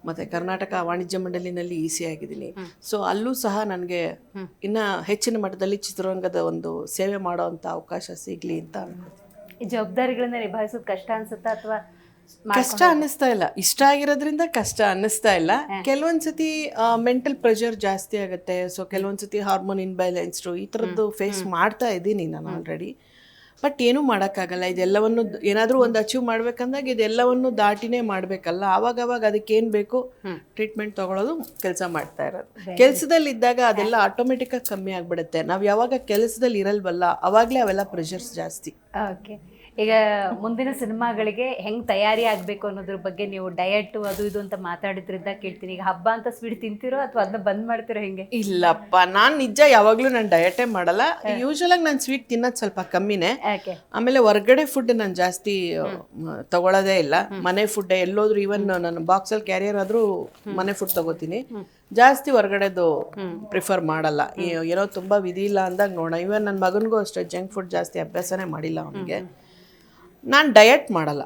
ಮತ್ತು ಕರ್ನಾಟಕ ವಾಣಿಜ್ಯ ಮಂಡಳಿನಲ್ಲಿ ಈಸಿ ಸಿ ಆಗಿದ್ದೀನಿ ಸೊ ಅಲ್ಲೂ ಸಹ ನನಗೆ ಇನ್ನ ಹೆಚ್ಚಿನ ಮಟ್ಟದಲ್ಲಿ ಚಿತ್ರರಂಗದ ಒಂದು ಸೇವೆ ಮಾಡೋವಂಥ ಅವಕಾಶ ಸಿಗಲಿ ಅಂತ ಅನ್ಕೊತೀನಿ ಜವಾಬ್ದಾರಿಗಳನ್ನ ನಿಭಾಯಿಸೋದು ಕಷ್ಟ ಅನ್ಸುತ್ತಾ ಅಥವಾ ಕಷ್ಟ ಅನ್ನಿಸ್ತಾ ಇಲ್ಲ. ಇಷ್ಟ ಆಗಿರೋದ್ರಿಂದ ಕಷ್ಟ ಅನ್ನಿಸ್ತಾ ಇಲ್ಲ. ಕೆಲವೊಂದ್ಸತಿ ಮೆಂಟಲ್ ಪ್ರೆಷರ್ ಜಾಸ್ತಿ ಆಗುತ್ತೆ. ಸೊ ಕೆಲವೊಂದ್ಸತಿ ಹಾರ್ಮೋನ್ ಇನ್ಬ್ಯಾಲೆನ್ಸ್ಡು ಈ ಥರದ್ದು ಫೇಸ್ ಮಾಡ್ತಾ ಇದ್ದೀನಿ ನಾನು ಆಲ್ರೆಡಿ ಬಟ್ ಏನೂ ಮಾಡೋಕ್ಕಾಗಲ್ಲ. ಇದೆಲ್ಲವನ್ನು ಏನಾದರೂ ಒಂದು ಅಚೀವ್ ಮಾಡ್ಬೇಕಂದಾಗ ಇದೆಲ್ಲವನ್ನು ದಾಟಿನೇ ಮಾಡಬೇಕಲ್ಲ. ಆವಾಗ ಅವಾಗ ಅದಕ್ಕೆ ಏನು ಬೇಕು ಟ್ರೀಟ್ಮೆಂಟ್ ತೊಗೊಳೋದು ಕೆಲಸ ಮಾಡ್ತಾ ಇರೋದು. ಕೆಲಸದಲ್ಲಿ ಇದ್ದಾಗ ಅದೆಲ್ಲ ಆಟೋಮೆಟಿಕ್ಕಾಗಿ ಕಮ್ಮಿ ಆಗಿಬಿಡುತ್ತೆ. ನಾವು ಯಾವಾಗ ಕೆಲಸದಲ್ಲಿ ಇರಲ್ವಲ್ಲ ಅವಾಗಲೇ ಅವೆಲ್ಲ ಪ್ರೆಷರ್ಸ್ ಜಾಸ್ತಿ. ಓಕೆ ಈಗ ಮುಂದಿನ ಸಿನಿಮಾಗಳಿಗೆ ಹೆಂಗ್ ತಯಾರಿ ಆಗ್ಬೇಕು ಅನ್ನೋದ್ರ ಬಗ್ಗೆ ನೀವು ಡಯಟ್ ಅದು ಇದು ಅಂತ ಮಾತಾಡಿದ್ರಿಂದ ಕೇಳ್ತೀನಿ. ಈಗ ಹಬ್ಬ ಅಂತ ಸ್ವೀಟ್ ತಿಂತಿರೋ ಅಥವಾ ಅದನ್ನ ಬಂದ್ ಮಾಡ್ತಿರೋ ಹೆಂಗೆ? ಇಲ್ಲಪ್ಪ ನಾನ್ ನಿಜ ಯಾವಾಗ್ಲೂ ನಾನು ಡಯಟೇ ಮಾಡಲ್ಲ. ಯೂಶಲಾಗಿ ನಾನು ಸ್ವೀಟ್ ತಿನ್ನೋದು ಸ್ವಲ್ಪ ಕಮ್ಮಿನೇ. ಆಮೇಲೆ ಹೊರ್ಗಡೆ ಫುಡ್ ನಾನು ಜಾಸ್ತಿ ತಗೊಳ್ಳೋದೇ ಇಲ್ಲ. ಮನೆ ಫುಡ್ ಎಲ್ಲೋದ್ರು ಈವನ್ ನಾನು ಬಾಕ್ಸಲ್ಲಿ ಕ್ಯಾರಿಯರ್ ಆದ್ರೂ ಮನೆ ಫುಡ್ ತಗೋತೀನಿ. ಜಾಸ್ತಿ ಹೊರ್ಗಡೆದು ಪ್ರಿಫರ್ ಮಾಡಲ್ಲ. ಏನೋ ತುಂಬಾ ವಿಧಿ ಇಲ್ಲ ಅಂದಾಗ ನೋಡೋಣ. ಇವನ್ ನನ್ನ ಮಗನಿಗೂ ಅಷ್ಟೇ ಜಂಕ್ ಫುಡ್ ಜಾಸ್ತಿ ಅಭ್ಯಾಸನೇ ಮಾಡಿಲ್ಲ ಅವನಿಗೆ. ನಾನು ಡಯಟ್ ಮಾಡಲ್ಲ.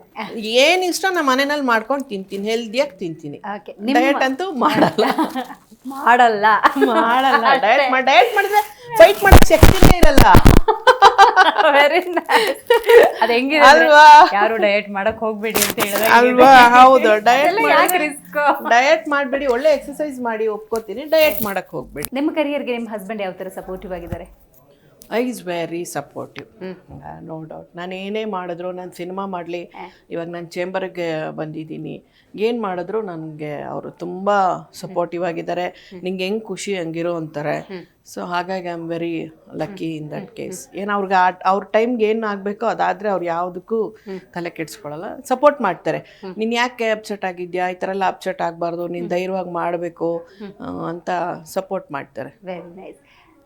ಏನು ಇಷ್ಟ ನಮ್ಮ ಮನೆಯಲ್ಲಿ ಮಾಡ್ಕೊಂಡು ತಿಂತೀನಿ ಹೆಲ್ದಿಯಾಗಿ ತಿಂತೀನಿ. ಓಕೆ ಡಯಟ್ ಅಂತೂ ಮಾಡಲ್ಲ. <laughs> ಮಾಡಲ್ಲ. ಮಾಡಲ್ಲ. ಡಯಟ್ ಮಾಡಿ ಡಯಟ್ ಮಾಡಿದ್ರೆ ಫೈಟ್ ಮಾಡಕ್ ಶಕ್ತಿನೇ ಇರಲ್ಲ. <laughs> ವೆರಿ ಅದ್ ಹೆಂಗಿದೆ ಅಲ್ವಾ? ಯಾರು ಡಯಟ್ ಮಾಡಕ್ ಹೋಗ್ಬೇಡಿ ಅಂತ ಹೇಳಿದ್ರೆ ಅಲ್ವಾ? ಹೌದು. ಡಯಟ್ ರಿಸ್ಕ್ ಡಯಟ್ ಮಾಡಬೇಡಿ ಒಳ್ಳೆ ಎಕ್ಸರ್ಸೈಸ್ ಮಾಡಿ ಒಪ್ಕೋತೀನಿ ಡಯಟ್ ಮಾಡಕ್ ಹೋಗ್ಬೇಡಿ. ನಿಮ್ಮ ಕರಿಯರ್ಗೆ ನಿಮ್ಮ ಹಸ್ಬೆಂಡ್ ಯಾವ ತರ ಸಪೋರ್ಟಿವ್ ಆಗಿದ್ದಾರೆ? I is very supportive no doubt ನಾನು ಏನೇ ಮಾಡಿದ್ರು ನಾನು ಸಿನಿಮಾ ಮಾಡಲಿ ಇವಾಗ ನಾನು ಚೇಂಬರ್ಗೆ ಬಂದಿದ್ದೀನಿ. ಏನು ಮಾಡಿದ್ರು ನನಗೆ ಅವರು ತುಂಬ ಸಪೋರ್ಟಿವ್ ಆಗಿದ್ದಾರೆ. ನಿಂಗೆ ಹೆಂಗೆ ಖುಷಿ ಹಂಗಿರೋ ಅಂತಾರೆ. ಸೊ ಹಾಗಾಗಿ I am very lucky in that case ಏನು ಅವ್ರಿಗೆ ಆ ಅವ್ರ ಟೈಮ್ಗೆ ಏನು ಆಗಬೇಕೋ ಅದಾದರೆ ಅವ್ರು ಯಾವುದಕ್ಕೂ ತಲೆ ಕೆಡಿಸ್ಕೊಳ್ಳಲ್ಲ ಸಪೋರ್ಟ್ ಮಾಡ್ತಾರೆ. ನೀನು ಯಾಕೆ ಅಪ್ಸೆಟ್ ಆಗಿದ್ಯಾ? ಈ ಥರ ಎಲ್ಲ ಅಪ್ಸೆಟ್ ಆಗಬಾರ್ದು. ನೀನು ಧೈರ್ಯವಾಗಿ ಮಾಡಬೇಕು ಅಂತ ಸಪೋರ್ಟ್ ಮಾಡ್ತಾರೆ. ವೆರಿ ನೈಸ್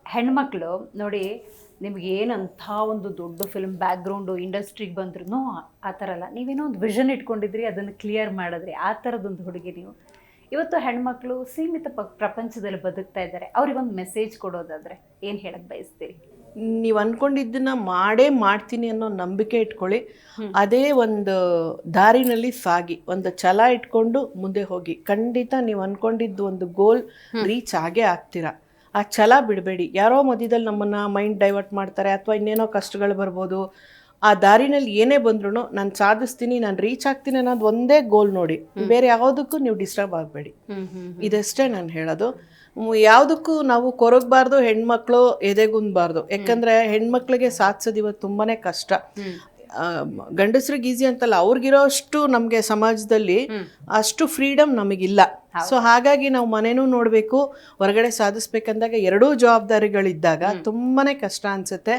ಹೆಣ್ಮಕ್ಳು ನೋಡಿ ನಿಮ್ಗೆ ಏನಂಥ ಒಂದು ದೊಡ್ಡ ಫಿಲ್ಮ್ ಬ್ಯಾಕ್ಗ್ರೌಂಡು ಇಂಡಸ್ಟ್ರಿಗೆ ಬಂದ್ರೂ ಆ ಥರ ಅಲ್ಲ. ನೀವೇನೋ ಒಂದು ವಿಷನ್ ಇಟ್ಕೊಂಡಿದ್ರಿ ಅದನ್ನು ಕ್ಲಿಯರ್ ಮಾಡಿದ್ರಿ. ಆ ಥರದೊಂದು ಹುಡುಗಿ ನೀವು. ಇವತ್ತು ಹೆಣ್ಮಕ್ಳು ಸೀಮಿತ ಪ- ಪ್ರಪಂಚದಲ್ಲಿ ಬದುಕ್ತಾ ಇದ್ದಾರೆ. ಅವ್ರಿಗೊಂದು ಮೆಸೇಜ್ ಕೊಡೋದಾದ್ರೆ ಏನು ಹೇಳಕ್ಕೆ ಬಯಸ್ತೀರಿ? ನೀವು ಅನ್ಕೊಂಡಿದ್ದನ್ನ ಮಾಡೇ ಮಾಡ್ತೀನಿ ಅನ್ನೋ ನಂಬಿಕೆ ಇಟ್ಕೊಳ್ಳಿ. ಅದೇ ಒಂದು ದಾರಿನಲ್ಲಿ ಸಾಗಿ ಒಂದು ಛಲ ಇಟ್ಕೊಂಡು ಮುಂದೆ ಹೋಗಿ. ಖಂಡಿತ ನೀವು ಅನ್ಕೊಂಡಿದ್ದು ಒಂದು ಗೋಲ್ ರೀಚ್ ಆಗೇ ಆಗ್ತೀರಾ. ಆ ಛಲ ಬಿಡಬೇಡಿ. ಯಾರೋ ಮಧ್ಯದಲ್ಲಿ ನಮ್ಮನ್ನ ಮೈಂಡ್ ಡೈವರ್ಟ್ ಮಾಡ್ತಾರೆ ಅಥವಾ ಇನ್ನೇನೋ ಕಷ್ಟಗಳು ಬರ್ಬೋದು. ಆ ದಾರಿನಲ್ಲಿ ಏನೇ ಬಂದ್ರೂ ನಾನು ಸಾಧಿಸ್ತೀನಿ ನಾನು ರೀಚ್ ಆಗ್ತೀನಿ ಅನ್ನೋದು ಒಂದೇ ಗೋಲ್ ನೋಡಿ. ಬೇರೆ ಯಾವುದಕ್ಕೂ ನೀವು ಡಿಸ್ಟರ್ಬ್ ಆಗಬೇಡಿ. ಇದಷ್ಟೇ ನಾನು ಹೇಳೋದು. ಯಾವುದಕ್ಕೂ ನಾವು ಕೊರಗಬಾರ್ದು ಹೆಣ್ಮಕ್ಳು ಎದೆಗುಂದಬಾರ್ದು. ಯಾಕಂದ್ರೆ ಹೆಣ್ಮಕ್ಳಿಗೆ ಸಾಧಿಸೋದು ಇವತ್ತು ತುಂಬಾನೇ ಕಷ್ಟ. ಗಂಡಸ್ರಿಗೆ ಈಸಿ ಅಂತಲ್ಲ ಅವ್ರಿಗಿರೋ ಅಷ್ಟು ನಮಗೆ ಸಮಾಜದಲ್ಲಿ ಅಷ್ಟು ಫ್ರೀಡಮ್ ನಮಗಿಲ್ಲ. ಸೊ ಹಾಗಾಗಿ ನಾವು ಮನೆನೂ ನೋಡಬೇಕು ಹೊರಗಡೆ ಸಾಧಿಸ್ಬೇಕಂದಾಗ ಎರಡೂ ಜವಾಬ್ದಾರಿಗಳಿದ್ದಾಗ ತುಂಬಾನೇ ಕಷ್ಟ ಅನ್ಸುತ್ತೆ.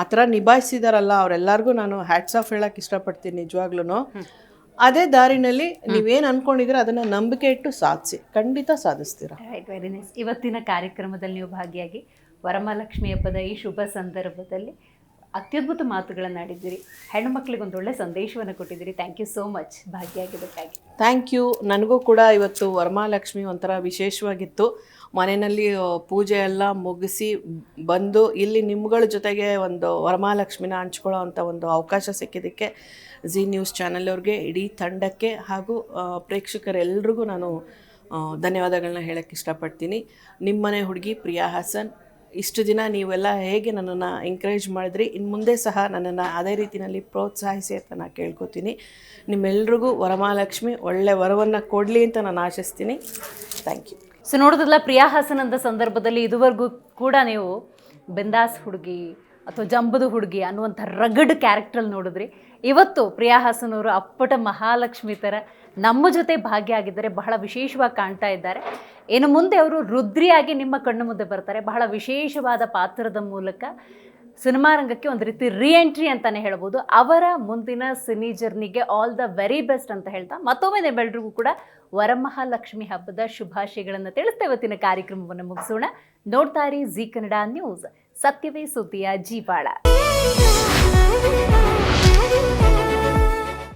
ಆ ಥರ ನಿಭಾಯಿಸಿದಾರಲ್ಲ ಅವರೆಲ್ಲರಿಗೂ ನಾನು ಹ್ಯಾಟ್ಸ್ ಆಫ್ ಹೇಳಕ್ ಇಷ್ಟಪಡ್ತೀನಿ ನಿಜವಾಗ್ಲೂ ಅದೇ ದಾರಿನಲ್ಲಿ ನೀವೇನು ಅನ್ಕೊಂಡಿದ್ರೆ ಅದನ್ನ ನಂಬಿಕೆ ಇಟ್ಟು ಸಾಧಿಸಿ. ಖಂಡಿತ ಸಾಧಿಸ್ತೀರಾ. ರೈಟ್ ವೆರಿ ನೈಸ್ ಇವತ್ತಿನ ಕಾರ್ಯಕ್ರಮದಲ್ಲಿ ನೀವು ಭಾಗಿಯಾಗಿ ವರಮಹಾಲಕ್ಷ್ಮಿ ಹಬ್ಬದ ಈ ಶುಭ ಸಂದರ್ಭದಲ್ಲಿ ಅತ್ಯದ್ಭುತ ಮಾತುಗಳನ್ನು ಆಡಿದ್ದೀರಿ. ಹೆಣ್ಮಕ್ಳಿಗೆ ಒಂದು ಒಳ್ಳೆ ಸಂದೇಶವನ್ನು ಕೊಟ್ಟಿದ್ದೀರಿ. ಥ್ಯಾಂಕ್ ಯು ಸೋ ಮಚ್ ಭಾಗಿಯಾಗಿದ್ದಕ್ಕಾಗಿ ಥ್ಯಾಂಕ್ ಯು ನನಗೂ ಕೂಡ ಇವತ್ತು ವರಮಾಲಕ್ಷ್ಮಿ ಒಂಥರ ವಿಶೇಷವಾಗಿತ್ತು. ಮನೆಯಲ್ಲಿ ಪೂಜೆ ಎಲ್ಲ ಮುಗಿಸಿ ಬಂದು ಇಲ್ಲಿ ನಿಮ್ಗಳ ಜೊತೆಗೆ ಒಂದು ವರಮಹಾಲಕ್ಷ್ಮಿನ ಹಂಚ್ಕೊಳ್ಳೋ ಅಂಥ ಒಂದು ಅವಕಾಶ ಸಿಕ್ಕಿದ್ದಕ್ಕೆ ಜಿ ನ್ಯೂಸ್ ಚಾನೆಲ್ ಅವ್ರಿಗೆ ಇಡೀ ತಂಡಕ್ಕೆ ಹಾಗೂ ಪ್ರೇಕ್ಷಕರೆಲ್ಲರಿಗೂ ನಾನು ಧನ್ಯವಾದಗಳನ್ನ ಹೇಳಕ್ಕೆ ಇಷ್ಟಪಡ್ತೀನಿ. ನಿಮ್ಮನೆ ಹುಡುಗಿ ಪ್ರಿಯಾ ಹಾಸನ್ ಇಷ್ಟು ದಿನ ನೀವೆಲ್ಲ ಹೇಗೆ ನನ್ನನ್ನು ಎಂಕರೇಜ್ ಮಾಡಿದ್ರಿ ಇನ್ನು ಮುಂದೆ ಸಹ ನನ್ನನ್ನು ಅದೇ ರೀತಿಯಲ್ಲಿ ಪ್ರೋತ್ಸಾಹಿಸಿ ಅಂತ ನಾನು ಕೇಳ್ಕೊತೀನಿ. ನಿಮ್ಮೆಲ್ರಿಗೂ ವರಮಹಾಲಕ್ಷ್ಮಿ, ಒಳ್ಳೆ ವರವನ್ನು ಕೊಡಲಿ ಅಂತ ನಾನು ಆಶಿಸ್ತೀನಿ. ಥ್ಯಾಂಕ್ ಯು ಸೊ ನೋಡೋದಲ್ಲ ಅಂತ ಸಂದರ್ಭದಲ್ಲಿ ಇದುವರೆಗೂ ಕೂಡ ನೀವು ಬೆಂದಾಸ್ ಹುಡುಗಿ ಅಥವಾ ಜಂಬದ ಹುಡುಗಿ ಅನ್ನುವಂಥ ರಗಡ್ ಕ್ಯಾರೆಕ್ಟ್ರಲ್ಲಿ ನೋಡಿದ್ರಿ. ಇವತ್ತು ಪ್ರಿಯಾ ಹಾಸನವರು ಅಪ್ಪಟ ಮಹಾಲಕ್ಷ್ಮಿ ಥರ ನಮ್ಮ ಜೊತೆ ಭಾಗಿಯಾಗಿದ್ದಾರೆ ಬಹಳ ವಿಶೇಷವಾಗಿ ಕಾಣ್ತಾ ಇದ್ದಾರೆ. ಇನ್ನು ಮುಂದೆ ಅವರು ರುದ್ರಿಯಾಗಿ ನಿಮ್ಮ ಕಣ್ಣು ಮುಂದೆ ಬರ್ತಾರೆ. ಬಹಳ ವಿಶೇಷವಾದ ಪಾತ್ರದ ಮೂಲಕ ಸಿನಿಮಾ ರಂಗಕ್ಕೆ ಒಂದು ರೀತಿ ರೀ ಎಂಟ್ರಿ ಅಂತಾನೆ ಹೇಳ್ಬೋದು. ಅವರ ಮುಂದಿನ ಸಿನಿ ಜರ್ನಿಗೆ ಆಲ್ ದ ವೆರಿ ಬೆಸ್ಟ್ ಅಂತ ಹೇಳ್ತಾ, ಮತ್ತೊಮ್ಮೆ ನಿಮ್ಮೆಲ್ರಿಗೂ ಕೂಡ ವರಮಹಾಲಕ್ಷ್ಮಿ ಹಬ್ಬದ ಶುಭಾಶಯಗಳನ್ನು ತಿಳಿಸ್ತಾ ಇವತ್ತಿನ ಕಾರ್ಯಕ್ರಮವನ್ನು ಮುಗಿಸೋಣ. ನೋಡ್ತಾ ಇರಿ ಜಿ ಕನ್ನಡ ನ್ಯೂಸ್. ಸತ್ಯವೇ ಸುದ್ದಿಯ ಜೀವಾಳ.